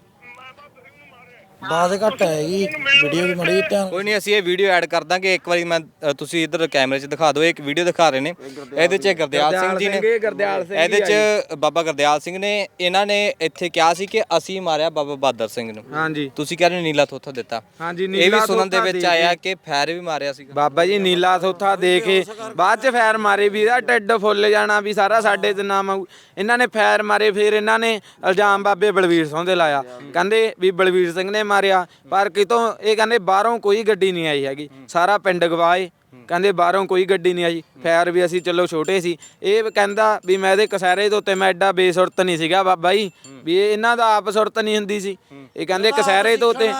ਬਾਤ ਘੱਟ ਆਏਗੀ ਵੀਡੀਓ ਦੀ ਮੜੀ ਧਿਆਨ ਕੋਈ ਨਹੀਂ ਅਸੀਂ ਇਹ ਵੀਡੀਓ ਐਡ ਕਰ ਦਾਂਗੇ। ਇੱਕ ਵਾਰੀ ਮੈਂ ਅ, ਤੁਸੀਂ ਇੱਧਰ ਕੈਮਰੇ 'ਚ ਦਿਖਾ ਦਿਓ। ਇੱਕ ਵੀਡੀਓ ਦਿਖਾ ਰਹੇ ਨੇ। ਇਹਦੇ 'ਚ ਗੁਰਦਿਆਲ ਸਿੰਘ ਜੀ ਨੇ ਇਹ ਗੁਰਦਿਆਲ ਸਿੰਘ ਇਹਦੇ 'ਚ ਬਾਬਾ ਗੁਰਦਿਆਲ ਸਿੰਘ ਨੇ ਇਹਨਾਂ ਨੇ ਇੱਥੇ ਕਿਹਾ ਸੀ ਕਿ ਅਸੀਂ ਮਾਰਿਆ ਬਾਬਾ ਬਹਾਦਰ ਸਿੰਘ ਨੂੰ। ਹਾਂਜੀ। ਤੁਸੀਂ ਕਹਿੰਦੇ ਨੀਲਾ ਥੋਥਾ ਦਿੱਤਾ। ਹਾਂਜੀ ਇਹ ਵੀ ਨੀਲਾ ਸੁਣਨ ਦੇ ਥੋਥਾ ਵਿੱਚ ਦੇ ਆਇਆ ਕਿ। ਫੈਰ ਵੀ ਮਾਰਿਆ ਸੀਗਾ। ਬਾਬਾ ਜੀ ਨੀਲਾ ਥੋਥਾ ਦੇ ਕੇ। ਬਾਅਦ ਚ ਫੈਰ ਮਾਰੇ ਵੀ ਇਹਦਾ ਟੱਡ ਫੁੱਲ ਜਾਣਾ ਵੀ ਸਾਰਾ ਸਾਡੇ ਤੇ ਨਾਮ ਆਊ। ਇਹਨਾਂ ਨੇ ਫੈਰ ਮਾਰੇ ਫਿਰ ਇਹਨਾਂ ਨੇ ਇਲਜ਼ਾਮ ਬਾਬੇ ਬਲਵੀਰ ਸਿੰਘ ਦੇ ਲਾਇਆ। ਕਹਿੰਦੇ ਵੀ ਬਲਵੀਰ ਸਿੰਘ ਨੇ ਮਾਰਿਆ ਪਰ ਕਿਤੋਂ ਇਹ ਕਹਿੰਦੇ ਬਾਹਰੋਂ ਕੋਈ ਗੱਡੀ ਨਹੀਂ ਆਈ ਹੈਗੀ। ਸਾਰਾ ਪਿੰਡ ਗਵਾਏ। ਕਹਿੰਦੇ ਬਾਹਰੋਂ ਕੋਈ ਗੱਡੀ ਨਹੀਂ ਆਈ। ਫੈਰ ਵੀ ਅਸੀਂ ਚਲੋ ਛੋਟੇ ਸੀ। ਇਹ ਕਹਿੰਦਾ ਵੀ ਮੈਂ ਇਹਦੇ ਕਸਹਿਰੇ ਦੇ ਉੱਤੇ ਮੈਂ ਐਡਾ ਬੇਸੁਰਤ ਨਹੀਂ ਸੀਗਾ ਬਾਬਾ ਜੀ। ਵੀ ਇਹ ਇਹਨਾਂ ਦਾ ਆਪ ਸੁਰਤ ਨਹੀਂ ਹੁੰਦੀ ਸੀ। ਇਹ ਕਹਿੰਦੇ ਕਸਹਿਰੇ ਤੋਂ ਉੱਤੇ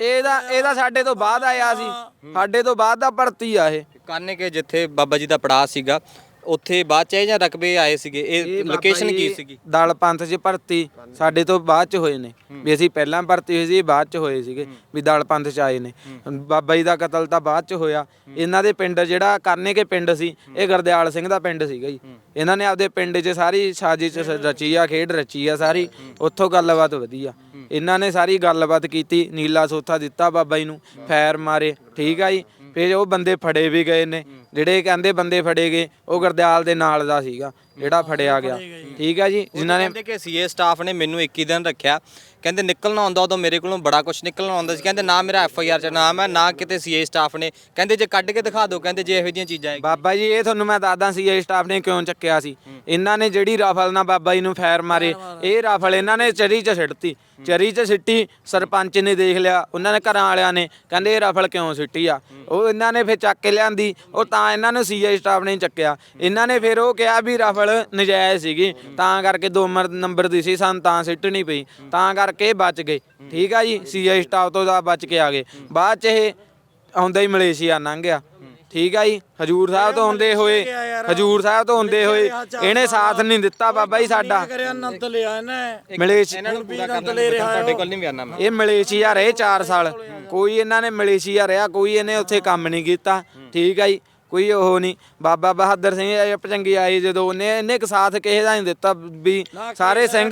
ਇਹਦਾ ਇਹਦਾ ਸਾਡੇ ਤੋਂ ਬਾਅਦ ਆਇਆ ਸੀ। ਸਾਡੇ ਤੋਂ ਬਾਅਦ ਦਾ ਭਰਤੀ ਆ ਇਹ। ਕਾਨੇ ਕੇ ਜਿੱਥੇ ਬਾਬਾ ਜੀ ਦਾ ਪੜਾਅ ਸੀਗਾ ਉੱਥੇ ਬਾਅਦ ਚ ਜਾਂ ਰਕਬੇ ਆਏ ਸੀਗੇ? ਇਹ ਬਾਬਾ ਲੋਕੇਸ਼ਨ ਕੀ ਜੀ ਸੀਗੀ? ਦਲ ਪੰਥ 'ਚ ਭਰਤੀ ਸਾਡੇ ਤੋਂ ਬਾਅਦ 'ਚ ਹੋਏ ਨੇ। ਵੀ ਅਸੀਂ ਪਹਿਲਾਂ ਭਰਤੀ ਹੋਏ ਸੀ ਇਹ ਬਾਅਦ 'ਚ ਹੋਏ ਸੀਗੇ ਵੀ ਦਲ ਪੰਥ 'ਚ ਆਏ ਨੇ। ਬਾਬਾ ਜੀ ਦਾ ਕਤਲ ਤਾਂ ਬਾਅਦ 'ਚ ਹੋਇਆ। ਇਹਨਾਂ ਦੇ ਪਿੰਡ ਜਿਹੜਾ ਕਰਨੇ ਕੇ ਪਿੰਡ ਸੀ ਇਹ ਗੁਰਦਿਆਲ ਸਿੰਘ ਦਾ ਪਿੰਡ ਸੀਗਾ ਜੀ। ਇਹਨਾਂ ਨੇ ਆਪਦੇ ਪਿੰਡ 'ਚ ਸਾਰੀ ਸਾਜ਼ਿਸ਼ ਰਚੀ ਆ ਖੇਡ ਰਚੀ ਆ ਸਾਰੀ। ਉੱਥੋਂ ਗੱਲਬਾਤ ਵਧੀ ਆ ਇਹਨਾਂ ਨੇ ਸਾਰੀ ਗੱਲਬਾਤ ਕੀਤੀ ਨੀਲਾ ਸੋਥਾ ਦਿੱਤਾ ਬਾਬਾ ਜੀ ਨੂੰ ਫੈਰ ਮਾਰੇ। ਠੀਕ ਆ ਜੀ। ਫਿਰ ਉਹ ਬੰਦੇ ਫੜੇ ਵੀ ਗਏ ਨੇ। ਜਿਹੜੇ ਕਹਿੰਦੇ ਬੰਦੇ ਫੜੇ ਗਏ ਉਹ ਗੁਰਦਿਆਲ ਦੇ ਨਾਲ ਦਾ ਸੀਗਾ ਜਿਹੜਾ ਫੜਿਆ ਗਿਆ। ਠੀਕ ਆ ਜੀ? ਜਿਨ੍ਹਾਂ ਨੇ ਕਹਿੰਦੇ ਕਿ ਸੀਏ ਸਟਾਫ ਨੇ ਮੈਨੂੰ 21 ਦਿਨ ਰੱਖਿਆ। ਕਹਿੰਦੇ ਨਿਕਲਣਾ ਆਉਂਦਾ ਉਦੋਂ ਮੇਰੇ ਕੋਲੋਂ ਬੜਾ ਕੁਝ ਨਿਕਲਣਾ ਆਉਂਦਾ ਸੀ। ਕਹਿੰਦੇ ਨਾ ਮੇਰਾ ਐਫ ਆਈ ਆਰ ਚ ਨਾਮ ਹੈ ਨਾ ਕਿਤੇ ਸੀਏ ਸਟਾਫ ਨੇ। ਕਹਿੰਦੇ ਜੇ ਕੱਢ ਕੇ ਦਿਖਾ ਦਿਓ ਕਹਿੰਦੇ ਜੇ ਇਹੋ ਜਿਹੀਆਂ ਚੀਜ਼ਾਂ ਹੈ ਬਾਬਾ ਜੀ ਇਹ ਤੁਹਾਨੂੰ ਮੈਂ ਦੱਸਦਾ ਸੀ ਇਹ ਸਟਾਫ ਨੇ ਕਿਉਂ ਚੱਕਿਆ ਸੀ। ਇਹਨਾਂ ਨੇ ਜਿਹੜੀ ਰਾਫਲ ਨਾਲ ਬਾਬਾ ਜੀ ਨੂੰ ਫੈਰ ਮਾਰੇ ਇਹ ਰਾਫਲ ਇਹਨਾਂ ਨੇ ਚਰੀ 'ਚ ਸਿੱਟਤੀ। ਚਰੀ 'ਚ ਸਿੱਟੀ, ਸਰਪੰਚ ਨੇ ਦੇਖ ਲਿਆ, ਉਹਨਾਂ ਨੇ ਘਰਾਂ ਵਾਲਿਆਂ ਨੇ, ਕਹਿੰਦੇ ਇਹ ਰਫਲ ਕਿਉਂ ਸਿੱਟੀ ਆ? ਉਹ ਇਹਨਾਂ ਨੇ ਫਿਰ ਚੱਕ ਕੇ ਲਿਆਂਦੀ, ਉਹ ਤਾਂ ਇਹਨਾਂ ਨੂੰ ਸੀਆਈ ਸਟਾਫ ਨੇ ਚੱਕਿਆ। ਇਹਨਾਂ ਨੇ ਫਿਰ ਉਹ ਕਿਹਾ ਵੀ ਰਫਲ ਨਜਾਇਜ਼ ਸੀਗੀ, ਤਾਂ ਕਰਕੇ ਦੋ ਮਰ- ਨੰਬਰ ਦੀ ਸੀ, ਸਾਨੂੰ ਤਾਂ ਸਿੱਟਣੀ ਪਈ। ਤਾਂ ਕਰਕੇ ਬਚ ਗਏ। ਠੀਕ ਆ ਜੀ ਸੀਆਈ ਸਟਾਫ ਤੋਂ ਦਾ ਬਚ ਕੇ ਆ ਗਏ। ਬਾਅਦ ਚ ਇਹ ਆਉਂਦਾ ਹੀ ਮਲੇਸ਼ੀਆ ਲੰਘ ਗਿਆ। ਠੀਕ ਆ ਜੀ ਹਜੂਰ ਸਾਹਿਬ ਤੋਂ ਆਉਂਦੇ ਹੋਏ ਹਜੂਰ ਸਾਹਿਬ ਤੋਂ ਆਉਂਦੇ ਹੋਏ ਇਹਨੇ ਸਾਥ ਨਹੀਂ ਦਿੱਤਾ ਬਾਬਾ ਜੀ ਸਾਡਾ। ਕਰਿਆ ਆਨੰਦ ਲਿਆ ਇਹਨੇ। ਮਲੇਸ਼ੀ ਇਹਨਾਂ ਨੂੰ ਪੂਰਾ ਕਰਨਾ ਤੁਹਾਡੇ ਕੋਲ ਨਹੀਂ ਆਣਾ ਮੈਂ। ਇਹ ਮਲੇਸ਼ੀਆ ਰਹੇ 4 ਸਾਲ। ਕੋਈ ਇਹਨਾਂ ਨੇ ਮਲੇਸ਼ੀਆ ਰਿਹਾ ਕੋਈ ਇਹਨੇ ਉੱਥੇ ਕੰਮ ਨਹੀਂ ਕੀਤਾ। ਠੀਕ ਆ ਜੀ ਕੋਈ ਉਹ ਨਹੀਂ। ਬਾਬਾ ਬਹਾਦਰ ਸਿੰਘ ਪਚੰਗੀ ਆਈ ਜਦੋਂ ਉਹਨੇ ਇਹਨੇ ਇੱਕ ਸਾਥ ਕਿਸੇ ਦਾ ਨਹੀਂ ਦਿੱਤਾ ਵੀ ਸਾਰੇ ਸਿੰਘ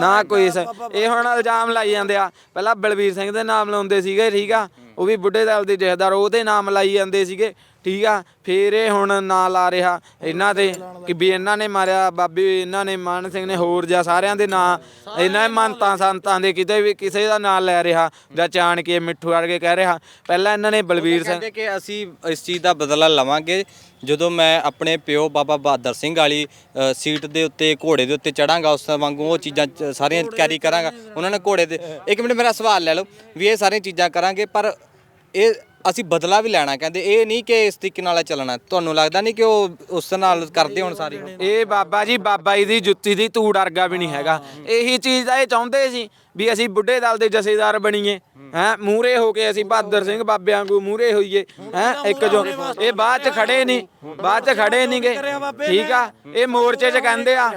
ਨਾ ਕੋਈ ਸ- ਇਹ ਹੁਣ ਇਲਜ਼ਾਮ ਲਾਈ ਜਾਂਦੇ ਆ। ਪਹਿਲਾਂ ਬਲਵੀਰ ਸਿੰਘ ਦੇ ਨਾਮ ਲਾਉਂਦੇ ਸੀਗੇ ਠੀਕ ਆ? ਉਹ ਵੀ ਬੁੱਢੇ ਦਲ ਦੇ ਜਥੇਦਾਰ ਉਹਦੇ ਨਾਮ ਲਾਈ ਜਾਂਦੇ ਸੀਗੇ। ਠੀਕ ਆ ਫੇਰ ਇਹ ਹੁਣ ਨਾਂ ਲਾ ਰਿਹਾ। ਇਹਨਾਂ ਦੇ ਕਿ ਵੀ ਇਹਨਾਂ ਨੇ ਮਾਰਿਆ ਬਾਬੇ ਇਹਨਾਂ ਨੇ ਮਾਨ ਸਿੰਘ ਨੇ ਹੋਰ ਜਾਂ ਸਾਰਿਆਂ ਦੇ ਨਾਂ। ਇਹਨਾਂ ਦੇ ਮੰਤਾਂ ਸੰਤਾਂ ਦੇ ਕਿਤੇ ਵੀ ਕਿਸੇ ਦਾ ਨਾਂ ਲੈ ਰਿਹਾ ਜਾਂ ਚਾਣਕੇ ਮਿੱਠੂ ਵਰਗੇ ਕਹਿ ਰਿਹਾ। ਪਹਿਲਾਂ ਇਹਨਾਂ ਨੇ ਬਲਵੀਰ ਸਿੰਘ ਕਹਿੰਦੇ ਕਿ ਅਸੀਂ ਇਸ ਚੀਜ਼ ਦਾ ਬਦਲਾ ਲਵਾਂਗੇ। ਜਦੋਂ ਮੈਂ ਆਪਣੇ ਪਿਓ ਬਾਬਾ ਬਹਾਦਰ ਸਿੰਘ ਵਾਲੀ ਸੀਟ ਦੇ ਉੱਤੇ ਘੋੜੇ ਦੇ ਉੱਤੇ ਚੜਾਂਗਾ ਉਸ ਵਾਂਗੂ ਉਹ ਚੀਜ਼ਾਂ ਚ- ਸਾਰੀਆਂ ਕੈਰੀ ਕਰਾਂਗਾ। ਉਹਨਾਂ ਨੇ ਘੋੜੇ ਦੇ ਇੱਕ ਮਿੰਟ ਮੇਰਾ ਸਵਾਲ ਲੈ ਲਓ ਵੀ ਇਹ ਸਾਰੀਆਂ ਚੀਜ਼ਾਂ ਕਰਾਂਗੇ ਪਰ ਇਹ ਅਸੀਂ ਬਦਲਾ ਵੀ ਲੈਣਾ ਕਹਿੰਦੇ ਇਹ ਨਹੀਂ ਕਿ ਇਸ ਤਰੀਕੇ ਨਾਲ ਚੱਲਣਾ। ਤੁਹਾਨੂੰ ਲੱਗਦਾ ਨਹੀਂ ਕਿ ਉਹ ਉਸ ਨਾਲ ਕਰਦੇ ਹੁਣ ਸਾਰੀ? ਇਹ ਬਾਬਾ ਜੀ ਬਾਬਾ ਜੀ ਦੀ ਜੁੱਤੀ ਦੀ ਧੂੜ ਵਰਗਾ ਵੀ ਨਹੀਂ ਹੈਗਾ। ਇਹੀ ਚੀਜ਼ ਦਾ ਇਹ ਚਾਹੁੰਦੇ ਸੀ। ਵੀ ਅਸੀਂ ਬੁੱਢੇ ਦਲ ਦੇ ਜਥੇਦਾਰ ਬਣੀਏ, ਹੈ? ਮੂਰੇ ਹੋ ਕੇ ਅਸੀਂ ਬਹਾਦਰ ਸਿੰਘ ਬਾਬੇ ਵਾਂਗੂ ਮੂਰੇ ਹੋਈਏ, ਹੈ? ਇੱਕ ਜੋ, ਇਹ ਬਾਅਦ ਚ ਖੜੇ ਨਹੀਂ ਬਾਅਦ ਚ ਖੜੇ ਨਹੀਂਗੇ ਠੀਕ ਆ? ਇਹ ਮੋਰਚੇ ਚ ਕਹਿੰਦੇ ਆ,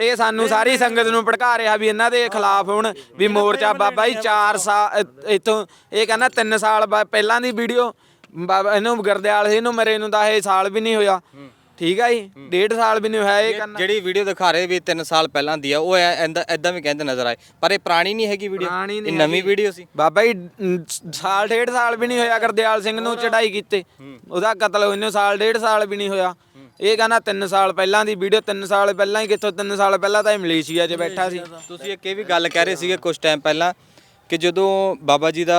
ਇਹ ਸਾਨੂੰ ਸਾਰੀ ਸੰਗਤ ਨੂੰ ਭੜਕਾ ਰਿਹਾ ਵੀ ਇਹਨਾਂ ਦੇ ਖਿਲਾਫ ਹੁਣ ਵੀ ਮੋਰਚਾ ਬਾਬਾ ਜੀ 4 ਸਾਲ ਇਥੋਂ, ਇਹ ਕਹਿੰਦਾ 3 ਸਾਲ ਬਾ- ਪਹਿਲਾਂ ਦੀ ਵੀਡੀਓ, ਬਾਬਾ, ਇਹਨੂੰ ਗਰਦਿਆਲ ਸਿੰਘ ਨੂੰ ਮਰੇ ਨੂੰ ਤਾਂ ਇਹ ਸਾਲ ਵੀ ਨਹੀਂ ਹੋਇਆ। ਠੀਕ ਆ ਜੀ? ਡੇਢ ਸਾਲ ਵੀ ਨਹੀਂ ਹੋਇਆ ਇਹ ਕਰਨਾ। ਜਿਹੜੀ ਵੀਡੀਓ ਦਿਖਾ ਰਹੇ ਵੀ 3 ਸਾਲ ਪਹਿਲਾਂ ਦੀ ਆ ਉਹ ਐਂਦਾ ਵੀ ਕਹਿੰਦੇ ਨਜ਼ਰ ਆਏ। ਪਰ ਇਹ ਪੁਰਾਣੀ ਨਹੀਂ ਹੈਗੀ ਵੀਡੀਓ। ਪੁਰਾਣੀ ਇਹ ਨਹੀਂ ਨਵੀਂ ਹੈਗੀ। ਵੀਡੀਓ ਸੀ। ਬਾਬਾ ਜੀ ਸਾਲ ਡੇਢ ਸਾਲ ਵੀ ਨਹੀਂ ਹੋਇਆ ਗੁਰਦਿਆਲ ਸਿੰਘ ਨੂੰ ਚੜਾਈ ਕੀਤੇ। ਉਹਦਾ ਕਤਲ ਨੂੰ ਸਾਲ ਡੇਢ ਸਾਲ ਵੀ ਨਹੀਂ ਹੋਇਆ। ਇਹ ਕਹਿੰਦਾ 3 ਸਾਲ ਪਹਿਲਾਂ ਦੀ ਵੀਡੀਓ 3 ਸਾਲ ਪਹਿਲਾਂ ਹੀ ਕਿੱਥੋਂ 3 ਸਾਲ ਪਹਿਲਾਂ ਤਾਂ ਇਹ ਮਲੇਸ਼ੀਆ 'ਚ ਬੈਠਾ ਸੀ। ਤੁਸੀਂ ਇੱਕ ਇਹ ਵੀ ਗੱਲ ਕਹਿ ਰਹੇ ਸੀਗੇ ਕੁਝ ਟਾਈਮ ਪਹਿਲਾਂ ਕਿ ਜਦੋਂ ਬਾਬਾ ਜੀ ਦਾ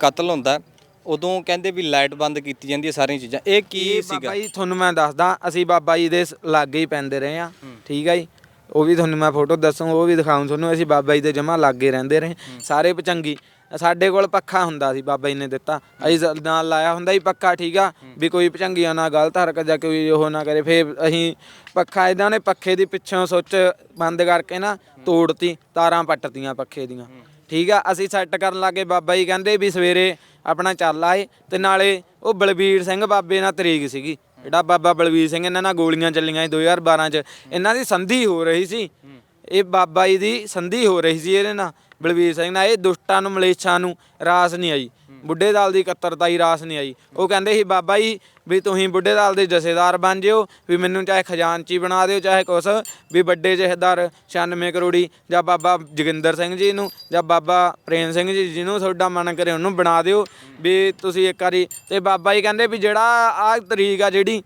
ਕਤਲ ਹੁੰਦਾ ਉਦੋਂ ਕਹਿੰਦੇ ਵੀ ਲਾਈਟ ਬੰਦ ਕੀਤੀ ਜਾਂਦੀ ਹੈ ਸਾਰੀਆਂ ਚੀਜ਼ਾਂ। ਇਹ ਕੀ ਸੀਗਾ? ਬਾਬਾ ਜੀ ਤੁਹਾਨੂੰ ਮੈਂ ਦੱਸਦਾ ਅਸੀਂ ਬਾਬਾ ਜੀ ਦੇ ਸ- ਲਾਗੇ ਹੀ ਪੈਂਦੇ ਰਹੇ ਆ ਠੀਕ ਆ ਜੀ? ਉਹ ਵੀ ਤੁਹਾਨੂੰ ਮੈਂ ਫੋਟੋ ਦੱਸੂ ਉਹ ਵੀ ਦਿਖਾਉਂ ਤੁਹਾਨੂੰ ਅਸੀਂ ਬਾਬਾ ਜੀ ਦੇ ਜਮਾ ਲਾਗੇ ਰਹਿੰਦੇ ਰਹੇ। ਸਾਰੇ ਪਚੰਗੀ। ਸਾਡੇ ਕੋਲ ਪੱਖਾ ਹੁੰਦਾ ਸੀ ਬਾਬਾ ਜੀ ਨੇ ਦਿੱਤਾ। ਅਸੀਂ ਨਾਲ ਲਾਇਆ ਹੁੰਦਾ ਸੀ ਪੱਖਾ ਠੀਕ ਆ? ਵੀ ਕੋਈ ਪਚੰਗੀਆਂ ਨਾਲ ਗਲਤ ਹਰਕਤ ਜਾਂ ਕੋਈ ਉਹ ਨਾ ਕਰੇ ਫੇਰ ਅਸੀਂ ਪੱਖਾ ਇਦਾਂ ਨੇ ਪੱਖੇ ਦੀ ਪਿੱਛੋਂ ਸੁੱਚ ਬੰਦ ਕਰਕੇ ਨਾ ਤੋੜਤੀ ਤਾਰਾਂ ਪੱਟਤੀਆਂ ਪੱਖੇ ਦੀਆਂ। ਠੀਕ ਆ? ਅਸੀਂ ਸੈੱਟ ਕਰਨ ਲੱਗੇ ਬਾਬਾ ਜੀ ਕਹਿੰਦੇ ਵੀ ਸਵੇਰੇ ਆਪਣਾ ਚੱਲ ਆਏ ਤੇ ਨਾਲੇ ਉਹ ਬਲਬੀਰ ਸਿੰਘ ਬਾਬੇ ਨਾਲ ਤਰੀਕ ਸੀਗੀ। ਜਿਹੜਾ ਬਾਬਾ ਬਲਬੀਰ ਸਿੰਘ ਇਹਨਾਂ ਨਾਲ ਗੋਲੀਆਂ ਚੱਲੀਆਂ ਸੀ 2012 ਚ। ਇਹਨਾਂ ਦੀ ਸੰਧੀ ਹੋ ਰਹੀ ਸੀ। ਇਹ ਬਾਬਾ ਜੀ ਦੀ ਸੰਧੀ ਹੋ ਰਹੀ ਸੀ ਇਹਦੇ ਨਾਲ। ਬਲਬੀਰ ਸਿੰਘ ਨਾਲ ਇਹ ਦੁਸ਼ਟਾਂ ਨੂੰ, ਮਲੇਛਾਂ ਨੂੰ ਰਾਸ ਨਹੀਂ ਆਈ। ਬੁੱਢੇ ਦਲ ਦੀ ਇਕੱਤਰਤਾ ਹੀ ਰਾਸ ਨਹੀਂ ਆਈ। ਉਹ ਕਹਿੰਦੇ ਸੀ, ਬਾਬਾ ਜੀ, ਵੀ ਤੁਸੀਂ ਬੁੱਢੇ ਦਲ ਦੇ ਜਥੇਦਾਰ ਬਣ ਜਿਓ, ਵੀ ਮੈਨੂੰ ਚਾਹੇ ਖਜ਼ਾਨਚੀ ਬਣਾ ਦਿਓ, ਚਾਹੇ ਕੁਛ, ਵੀ ਵੱਡੇ ਜਥੇਦਾਰ 96 ਕਰੋੜੀ ਜਾਂ ਬਾਬਾ ਜੋਗਿੰਦਰ ਸਿੰਘ ਜੀ ਨੂੰ, ਜਾਂ ਬਾਬਾ ਪ੍ਰੇਮ ਸਿੰਘ ਜੀ ਜਿਹਨੂੰ ਤੁਹਾਡਾ ਮਨ ਕਰੇ ਉਹਨੂੰ ਬਣਾ ਦਿਓ, ਵੀ ਤੁਸੀਂ ਇੱਕ ਵਾਰੀ ਤੇ ਬਾਬਾ ਜੀ ਕਹਿੰਦੇ ਵੀ ਜਿਹੜਾ ਆਹ ਤਰੀਕ ਆ ਜਿਹੜੀ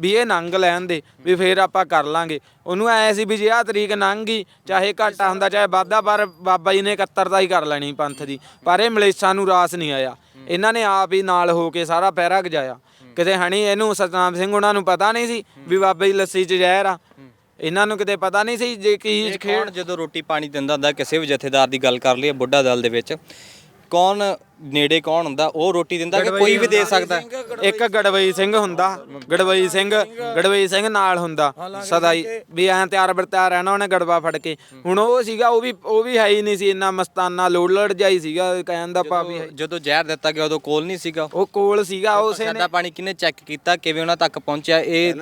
ਵੀ ਇਹ ਨੰਗ ਲੈਣ ਦੇ ਵੀ ਫੇਰ ਆਪਾਂ ਕਰ ਲਾਂਗੇ। ਉਹਨੂੰ ਐ ਸੀ ਵੀ ਜੇ ਆਹ ਤਰੀਕ ਨੰਗ ਗਈ ਚਾਹੇ ਘਾਟਾ ਹੁੰਦਾ ਚਾਹੇ ਵਾਧਾ ਪਰ ਬਾਬਾ ਜੀ ਨੇ 71 ਦਾ ਹੀ ਕਰ ਲੈਣੀ ਪੰਥ ਦੀ। ਪਰ ਇਹ ਮਲੇਸ਼ਾ ਨੂੰ ਰਾਸ ਨਹੀਂ ਆਇਆ। ਇਹਨਾਂ ਨੇ ਆਪ ਹੀ ਨਾਲ ਹੋ ਕੇ ਸਾਰਾ ਪਹਿਰਾ ਗਜਾਇਆ। ਕਿਤੇ ਹਣੀ ਇਹਨੂੰ ਸਤਨਾਮ ਸਿੰਘ ਉਹਨਾਂ ਨੂੰ ਪਤਾ ਨਹੀਂ ਸੀ ਵੀ ਬਾਬਾ ਜੀ ਲੱਸੀ 'ਚ ਜ਼ਹਿਰ ਆ। ਇਹਨਾਂ ਨੂੰ ਕਿਤੇ ਪਤਾ ਨਹੀਂ ਸੀ ਜੇ ਕੀ ਕੌਣ ਜਦੋਂ ਰੋਟੀ ਪਾਣੀ ਦਿੰਦਾ ਹੁੰਦਾ ਕਿਸੇ ਵੀ ਜਥੇਦਾਰ ਦੀ ਗੱਲ ਕਰ ਲਈਏ ਬੁੱਢਾ ਦਲ ਦੇ ਵਿੱਚ ਕੌਣ ਨੇੜੇ ਕੌਣ ਹੁੰਦਾ? ਉਹ ਰੋਟੀ ਦਿੰਦਾ ਕਿ ਕੋਈ ਵੀ ਦੇ ਸਕਦਾ? ਇੱਕ ਗੜਵਈ ਸਿੰਘ ਹੁੰਦਾ। ਗੜਵਈ ਸਿੰਘ ਗੜਵਈ ਸਿੰਘ ਨਾਲ ਹੁੰਦਾ। ਸਦਾ ਹੀ ਵੀ ਐਂ ਤਿਆਰ ਬਰਤਿਆਰ ਰਹਿਣਾ ਉਹਨੇ ਗੜਵਾ ਫੜ ਕੇ। ਹੁਣ ਉਹ ਸੀਗਾ ਉਹ ਵੀ ਉਹ ਵੀ ਹੈ ਹੀ ਨਹੀਂ ਸੀ ਇੰਨਾ ਮਸਤਾਨਾ ਲੋੜ ਲੜ ਜਾਈ ਸੀਗਾ ਕਹਿਣ ਦਾ ਹੈ ਜਦੋਂ ਜ਼ਹਿਰ ਦਿੱਤਾ ਗਿਆ ਉਦੋਂ ਕੋਲ ਨਹੀਂ ਸੀਗਾ। ਉਹ ਕੋਲ ਸੀਗਾ ਉਸੇ ਨੇ ਸਾਡਾ ਪਾਣੀ ਕਿਹਨੇ ਚੈੱਕ ਕੀਤਾ ਕਿਵੇਂ ਉਹਨਾਂ ਤੱਕ ਪਹੁੰਚਿਆ ਇਹ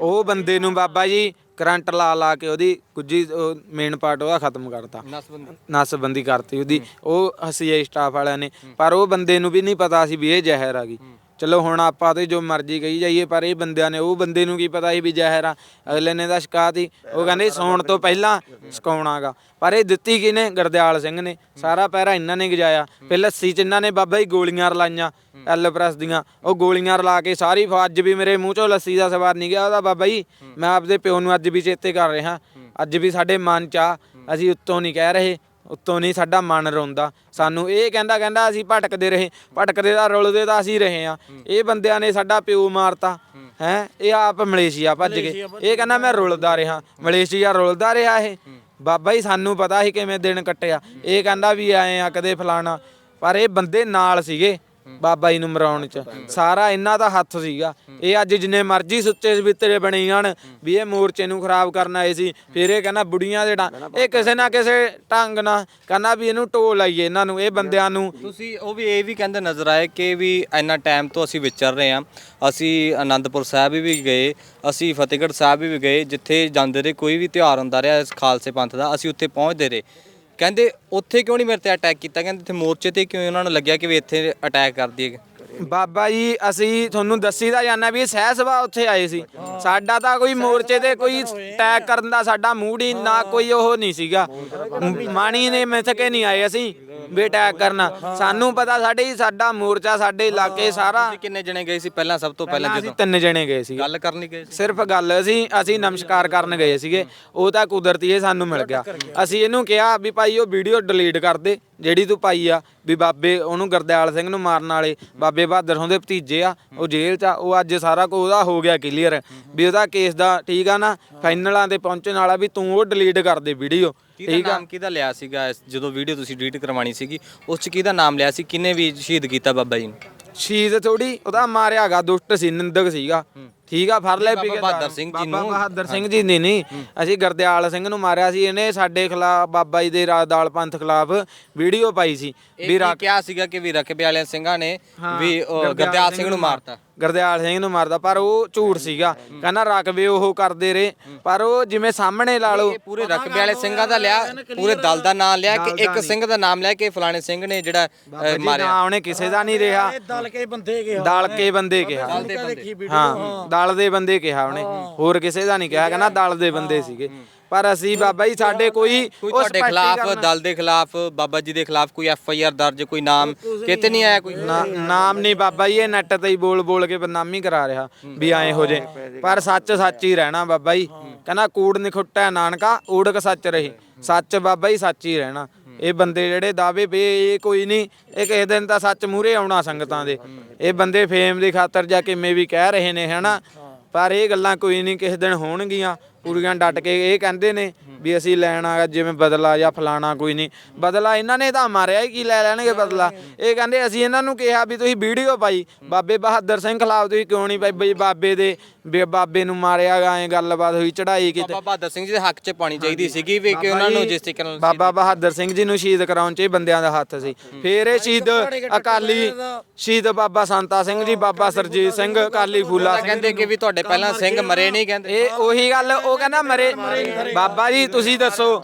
ਉਹ ਬੰਦੇ ਨੂੰ ਬਾਬਾ ਜੀ ਕਰੰਟ ਲਾ ਲਾ ਕੇ ਉਹਦੀ ਗੁੱਜੀ ਮੇਨ ਪਾਰਟ ਉਹਦਾ ਖਤਮ ਕਰਤਾ। ਨਸਬੰਦੀ। ਨਸਬੰਦੀ ਕਰਤੀ ਉਹਦੀ। ਉਹ ਹਸੀਏ ਸਟਾਫ ਵਾਲਿਆਂ ਨੇ ਪਰ ਉਹ ਬੰਦੇ ਨੂੰ ਵੀ ਨਹੀਂ ਪਤਾ ਸੀ ਵੀ ਇਹ ਜ਼ਹਿਰ ਆ ਗਈ। ਚਲੋ ਹੁਣ ਆਪਾਂ ਤੇ ਜੋ ਮਰਜ਼ੀ ਕਹੀ ਜਾਈਏ, ਪਰ ਇਹ ਬੰਦਿਆਂ ਨੇ, ਉਹ ਬੰਦੇ ਨੂੰ ਕੀ ਪਤਾ ਸੀ ਵੀ ਜ਼ਹਿਰ ਆ। ਅਗਲੇ ਨੇ ਤਾਂ ਸ਼ਿਕਾਇਤ ਹੀ ਉਹ ਕਹਿੰਦੇ ਸੌਣ ਤੋਂ ਪਹਿਲਾਂ ਸਕਾਉਣਾਗਾ ਪਰ ਇਹ ਦਿੱਤੀ ਕਿਨੇ ਗੁਰਦਿਆਲ ਸਿੰਘ ਨੇ। ਸਾਰਾ ਪਹਿਰਾ ਇਹਨਾਂ ਨੇ ਗਜਾਇਆ। ਫਿਰ ਲੱਸੀ ਚ ਇਹਨਾਂ ਨੇ ਬਾਬਾ ਜੀ ਗੋਲੀਆਂ ਰਲਾਈਆਂ ਐਲ ਪ੍ਰੈਸ ਦੀਆਂ। ਉਹ ਗੋਲੀਆਂ ਰਲਾ ਕੇ ਸਾਰੀ ਫ- ਅੱਜ ਵੀ ਮੇਰੇ ਮੂੰਹ ਚੋਂ ਲੱਸੀ ਦਾ ਸਵਾਰ ਨਹੀਂ ਗਿਆ ਉਹਦਾ, ਬਾਬਾ ਜੀ। ਮੈਂ ਆਪਦੇ ਪਿਓ ਨੂੰ ਅੱਜ ਵੀ ਚੇਤੇ ਕਰ ਰਿਹਾ। ਅੱਜ ਵੀ ਸਾਡੇ ਮਨ ਚ ਆ। ਅਸੀਂ ਉੱਤੋਂ ਨਹੀਂ ਕਹਿ ਰਹੇ। ਉੱਤੋਂ ਨਹੀਂ ਸਾਡਾ ਮਨ ਰੋਂਦਾ। ਸਾਨੂੰ ਇਹ ਕਹਿੰਦਾ ਕਹਿੰਦਾ ਅਸੀਂ ਭਟਕਦੇ ਰਹੇ ਭਟਕਦੇ ਦਾ ਰੁਲਦੇ ਤਾਂ ਅਸੀਂ ਰਹੇ ਆ ਇਹ ਬੰਦਿਆਂ ਨੇ ਸਾਡਾ ਪਿਓ ਮਾਰਤਾ ਹੈ। ਇਹ ਆਪ ਮਲੇਸ਼ੀਆ ਭੱਜ ਗਏ। ਇਹ ਕਹਿੰਦਾ ਮੈਂ ਰੁਲਦਾ ਰਿਹਾ। ਮਲੇਸ਼ੀਆ ਰੁਲਦਾ ਰਿਹਾ ਇਹ। ਬਾਬਾ ਜੀ ਸਾਨੂੰ ਪਤਾ ਸੀ ਕਿਵੇਂ ਦਿਨ ਕੱਟਿਆ। ਇਹ ਕਹਿੰਦਾ ਵੀ ਆਏ ਆ ਕਦੇ ਫਲਾਣਾ। ਪਰ ਇਹ ਬੰਦੇ ਨਾਲ ਸੀਗੇ। ਬਾਬਾ ਜੀ ਨੂੰ ਮਰਾਉਣ ਚ। ਸਾਰਾ ਇਹਨਾਂ ਦਾ ਹੱਥ ਸੀਗਾ। ਇਹ ਅੱਜ ਜਿੰਨੇ ਮਰਜ਼ੀ ਸੁੱਚੇ ਸਵਿੱਤਰੇ ਬਣੇ ਜਾਣ ਵੀ ਇਹ ਮੋਰਚੇ ਨੂੰ ਖਰਾਬ ਕਰਨ ਆਏ ਸੀ। ਫਿਰ ਇਹ ਕਹਿੰਦਾ ਬੁੜੀਆਂ ਦੇ ਡੰ- ਇਹ ਕਿਸੇ ਨਾ ਕਿਸੇ ਢੰਗ ਨਾਲ ਕਹਿੰਦਾ ਵੀ ਇਹਨੂੰ ਢੋਲ ਲਾਈਏ ਇਹਨਾਂ ਨੂੰ ਇਹ ਬੰਦਿਆਂ ਨੂੰ। ਤੁਸੀਂ ਉਹ ਵੀ ਇਹ ਵੀ ਕਹਿੰਦੇ ਨਜ਼ਰ ਆਏ ਕਿ ਵੀ ਇੰਨਾ ਟਾਈਮ ਤੋਂ ਅਸੀਂ ਵਿਚਰ ਰਹੇ ਹਾਂ। ਅਸੀਂ ਆਨੰਦਪੁਰ ਸਾਹਿਬ ਵੀ ਗਏ ਅਸੀਂ ਫਤਿਹਗੜ੍ਹ ਸਾਹਿਬ ਵੀ ਗਏ ਜਿੱਥੇ ਜਾਂਦੇ ਰਹੇ ਕੋਈ ਵੀ ਤਿਉਹਾਰ ਹੁੰਦਾ ਰਿਹਾ ਇਸ ਖਾਲਸੇ ਪੰਥ ਦਾ ਅਸੀਂ ਉੱਥੇ ਪਹੁੰਚਦੇ ਰਹੇ। ਕਹਿੰਦੇ ਉੱਥੇ ਕਿਉਂ ਨਹੀਂ ਮੇਰੇ ਤੇ ਅਟੈਕ ਕੀਤਾ? ਕਹਿੰਦੇ ਇੱਥੇ ਮੋਰਚੇ ਤੇ ਕਿਉਂ ਉਹਨਾਂ ਨੂੰ ਲੱਗਿਆ ਕਿ ਵੀ ਇੱਥੇ ਅਟੈਕ ਕਰ ਦਈਏ ਬਾਬਾ ਜੀ, ਅਸੀਂ ਤੁਹਾਨੂੰ ਦੱਸੀ ਦਾ ਜਾਣਾ ਵੀ ਸਹਿ ਸਭਾ ਉੱਥੇ ਆਏ ਸੀ। ਸਾਡਾ ਤਾਂ ਕੋਈ ਮੋਰਚੇ ਤੇ ਕੋਈ ਅਟੈਕ ਕਰਨ ਦਾ ਸਾਡਾ ਮੂਡ ਹੀ ਨਾ, ਕੋਈ ਉਹ ਨਹੀਂ ਸੀਗਾ। ਮਾਣੀ ਨੇ ਮਿੱਥ ਕੇ ਨਹੀਂ ਆਏ ਅਸੀਂ। ਵੀ ਅਟੈਕ ਕਰਨਾ। ਸਾਨੂੰ ਪਤਾ ਸਾਡੇ ਹੀ ਸਾਡਾ ਮੋਰਚਾ ਸਾਡੇ ਇਲਾਕੇ ਸਾਰਾ। ਤੁਸੀਂ ਕਿੰਨੇ ਜਣੇ ਗਏ ਸੀ ਪਹਿਲਾਂ ਸਭ ਤੋਂ ਪਹਿਲਾਂ ਅਸੀਂ ਜਦੋਂ? ਤਿੰਨ ਜਣੇ ਗਏ ਸੀ ਗੱਲ ਕਰਨ ਲਈ ਗਏ ਸੀ। ਸਿਰਫ ਗੱਲ ਅਸੀਂ ਅਸੀਂ ਨਮਸਕਾਰ ਕਰਨ ਗਏ ਸੀਗੇ। ਉਹ ਤਾਂ ਕੁਦਰਤੀ ਇਹ ਸਾਨੂੰ ਮਿਲ ਗਿਆ। ਅਸੀਂ ਇਹਨੂੰ ਕਿਹਾ ਵੀ ਭਾਈ ਉਹ ਵੀਡੀਓ ਡਿਲੀਟ ਕਰ ਦੇ ਜਿਹੜੀ ਤੂੰ ਪਾਈ ਆ ਵੀ ਬਾਬੇ ਉਹਨੂੰ ਗੁਰਦਿਆਲ ਸਿੰਘ ਨੂੰ ਮਾਰਨ ਵਾਲੇ ਬਾਬੇ ਬਹਾਦਰ ਸਿੰਘ ਦੇ ਭਤੀਜੇ ਆ ਉਹ ਜੇਲ੍ਹ 'ਚ ਆ ਉਹ ਅੱਜ ਸਾਰਾ ਕੁਝ ਉਹਦਾ ਹੋ ਗਿਆ ਕਲੀਅਰ ਵੀ ਉਹਦਾ ਕੇਸ ਦਾ ਠੀਕ ਆ ਨਾ ਫਾਈਨਲਾਂ ਤੇ ਪਹੁੰਚਣ ਵਾਲਾ ਵੀ ਤੂੰ ਉਹ ਡਿਲੀਟ ਕਰ ਦੇ ਵੀਡੀਓ। ਕਿਹਦਾ ਨਾਮ? ਕਿਹਦਾ ਲਿਆ ਸੀਗਾ? ਇਸ- ਜਦੋਂ ਵੀਡੀਓ ਤੁਸੀਂ ਡਿਲੀਟ ਕਰਵਾਣੀ ਸੀਗੀ ਉਸ ਚ ਕਿਹਦਾ ਨਾਮ ਲਿਆ ਸੀ? ਕਿੰਨੇ ਵੀ ਸ਼ਹੀਦ ਕੀਤਾ ਬਾਬਾ ਜੀ ਨੂੰ? ਸ਼ੀਦ ਥੋੜੀ ਉਹਦਾ ਮਾਰਿਆਗਾ ਦੁਸ਼ਟ ਸੀ ਨਿੰਦਕ ਸੀਗਾ। ਠੀਕ ਆ ਫੜ ਲੈ ਬਾਬਾ ਪੀ ਕੇ ਬਹਾਦਰ ਸਿੰਘ ਜੀ ਬਾਬਾ ਨੂੰ- ਬਹਾਦਰ ਸਿੰਘ ਜੀ ਨੇ ਨਹੀਂ। ਅਸੀਂ ਗੁਰਦਿਆਲ ਸਿੰਘ ਨੂੰ ਮਾਰਿਆ ਸੀ ਇਹਨੇ ਸਾਡੇ ਖਿਲਾਫ ਬਾਬਾ ਜੀ ਦੇ ਰਾਦਾਲ ਪੰਥ ਖਿਲਾਫ ਵੀਡੀਓ ਪਾਈ ਸੀ ਵੀ ਕਿਹਾ ਸੀਗਾ ਕਿ ਵੀ ਰਕਬੇ ਵਾਲਿਆਂ ਸਿੰਘਾਂ ਨੇ ਵੀ ਗੁਰਦਿਆਲ ਸਿੰਘ ਨੂੰ ਮਾਰਤਾ। ਗੁਰਦਿਆਲ ਸਿੰਘ ਨੂੰ ਮਾਰਦਾ ਪਰ ਉਹ ਝੂਠ ਸੀਗਾ। ਕਹਿੰਦਾ ਰਕਬੇ ਉਹ ਕਰਦੇ ਰਹੇ ਪਰ ਉਹ ਜਿਵੇਂ ਸਾਹਮਣੇ ਲਾ ਲਓ। ਇਹ ਪੂਰੇ ਰਕਬੇ ਵਾਲੇ ਸਿੰਘਾਂ ਦਾ ਲਿਆ ਪੂਰੇ ਦਲ ਦਾ ਨਾਮ ਲਿਆ ਕਿ ਇੱਕ ਸਿੰਘ ਦਾ ਨਾਮ ਲਿਆ ਕਿ ਫਲਾਣੇ ਸਿੰਘ ਨੇ ਜਿਹੜਾ ਮਾਰਿਆ। ਨਾ ਉਹਨੇ ਕਿਸੇ ਦਾ ਨਹੀਂ ਰਿਹਾ। ਦਲ ਕੇ ਬੰਦੇ ਗਿਆ ਦਲ ਕੇ ਬੰਦੇ ਕਿਹਾ। ਹਾਂ। ਦਲ ਦੇ ਬੰਦੇ ਕਿਹਾ ਉਹਨੇ। ਹੋਰ ਕਿਸੇ ਦਾ ਨਹੀਂ ਕਿਹਾ ਕਹਿੰਦਾ ਦਲ ਦੇ ਬੰਦੇ ਸੀਗੇ। ਪਰ ਅਸੀਂ ਬਾਬਾ ਜੀ ਸਾਡੇ ਕੋਈ ਤੁਹਾਡੇ ਖਿਲਾਫ ਦਲ ਦੇ ਖਿਲਾਫ ਬਾਬਾ ਜੀ ਦੇ ਖਿਲਾਫ ਕੋਈ ਐਫ ਆਈ ਆਰ ਦਰਜ ਕੋਈ ਨਾਮ? ਕਿਤੇ ਨਹੀਂ ਆਇਆ ਕੋਈ? ਨਾ- ਨਾਮ ਨਹੀਂ ਬਾਬਾ ਜੀ ਇਹ ਨੈਟ ਤੇ ਹੀ ਬੋਲ ਬੋਲ ਕੇ ਬਦਨਾਮੀ ਕਰਾ ਰਿਹਾ ਵੀ ਐਂ ਹੋ ਜੇ। ਪਰ ਸੱਚ ਸੱਚ ਹੀ ਰਹਿਣਾ ਬਾਬਾ ਜੀ। ਕਹਿੰਦਾ ਕੂੜ ਨਿਖੁੱਟਿਆ ਨਾਨਕਾ ਊੜਕ ਸੱਚ ਰਹੀ। ਸੱਚ ਬਾਬਾ ਜੀ ਸੱਚ ਹੀ ਰਹਿਣਾ। ਇਹ ਬੰਦੇ ਜਿਹੜੇ ਦਾਅਵੇ ਵੀ ਇਹ ਕੋਈ ਨਹੀਂ, ਇਹ ਕਿਸੇ ਦਿਨ ਤਾਂ ਸੱਚ ਮੂਹਰੇ ਆਉਣਾ ਸੰਗਤਾਂ ਦੇ। ਇਹ ਬੰਦੇ ਫੇਮ ਦੀ ਖਾਤਰ ਜਾਂ ਕਿਵੇਂ ਵੀ ਕਹਿ ਰਹੇ ਨੇ, ਹਨਾ? ਪਰ ਇਹ ਗੱਲਾਂ ਕੋਈ ਨਹੀਂ, ਕਿਸੇ ਦਿਨ ਹੋਣਗੀਆਂ। ਪੂਰੀਆਂ ਡਟ ਕੇ ਇਹ ਕਹਿੰਦੇ ਨੇ ਵੀ ਅਸੀਂ ਲੈਣਾ ਜਿਵੇਂ ਬਦਲਾ ਜਾਂ ਫਲਾਣਾ ਕੋਈ ਨਹੀਂ। ਬਦਲਾ ਇਹਨਾਂ ਨੇ ਤਾਂ ਮਾਰਿਆ ਹੀ, ਕੀ ਲੈ ਲੈਣਗੇ ਬਦਲਾ? ਇਹ ਕਹਿੰਦੇ ਅਸੀਂ ਇਹਨਾਂ ਨੂੰ ਕਿਹਾ ਵੀ ਤੁਸੀਂ ਵੀਡੀਓ ਪਾਈ। ਬਾਬੇ ਬਹਾਦਰ ਸਿੰਘ ਖਿਲਾਫ ਤੁਸੀਂ ਕਿਉਂ ਨਹੀਂ ਪਾਈ? ਬਈ ਬਾਬੇ ਦੇ ਵੀ ਬਾਬੇ ਨੂੰ ਮਾਰਿਆ ਗਾ ਐ ਗੱਲਬਾਤ ਹੋਈ ਚੜਾਈ ਕਿਤੇ। ਬਾਬਾ ਬਹਾਦਰ ਸਿੰਘ ਜੀ ਦੇ ਹੱਕ 'ਚ ਪਾਣੀ ਚਾਹੀਦੀ ਸੀਗੀ ਵੀ ਕਿ ਉਹਨਾਂ ਨੂੰ ਜਿਸ ਤਰੀਕੇ ਨਾਲ ਬਾਬਾ ਬਹਾਦਰ ਸਿੰਘ ਜੀ ਨੂੰ ਸ਼ਹੀਦ ਕਰਾਉਣ 'ਚ ਇਹ ਬੰਦਿਆਂ ਦਾ ਹੱਥ ਸੀ। ਫੇਰ ਇਹ ਸ਼ਹੀਦ ਅਕਾਲੀ ਸ਼ਹੀਦ ਬਾਬਾ ਸੰਤਾ ਸਿੰਘ ਜੀ ਬਾਬਾ ਸਰਜੀਤ ਸਿੰਘ ਅਕਾਲੀ ਫੂਲਾ ਸਿੰਘ ਕਹਿੰਦੇ ਕਿ ਵੀ ਤੁਹਾਡੇ ਪਹਿਲਾਂ ਸਿੰਘ ਮਰੇ ਨਹੀਂ ਕਹਿੰਦੇ। ਇਹ ਉਹੀ ਗੱਲ ਉਹ ਕਹਿੰਦਾ ਮਰੇ ਬਾਬਾ ਜੀ ਤੁਸੀਂ ਦੱਸੋ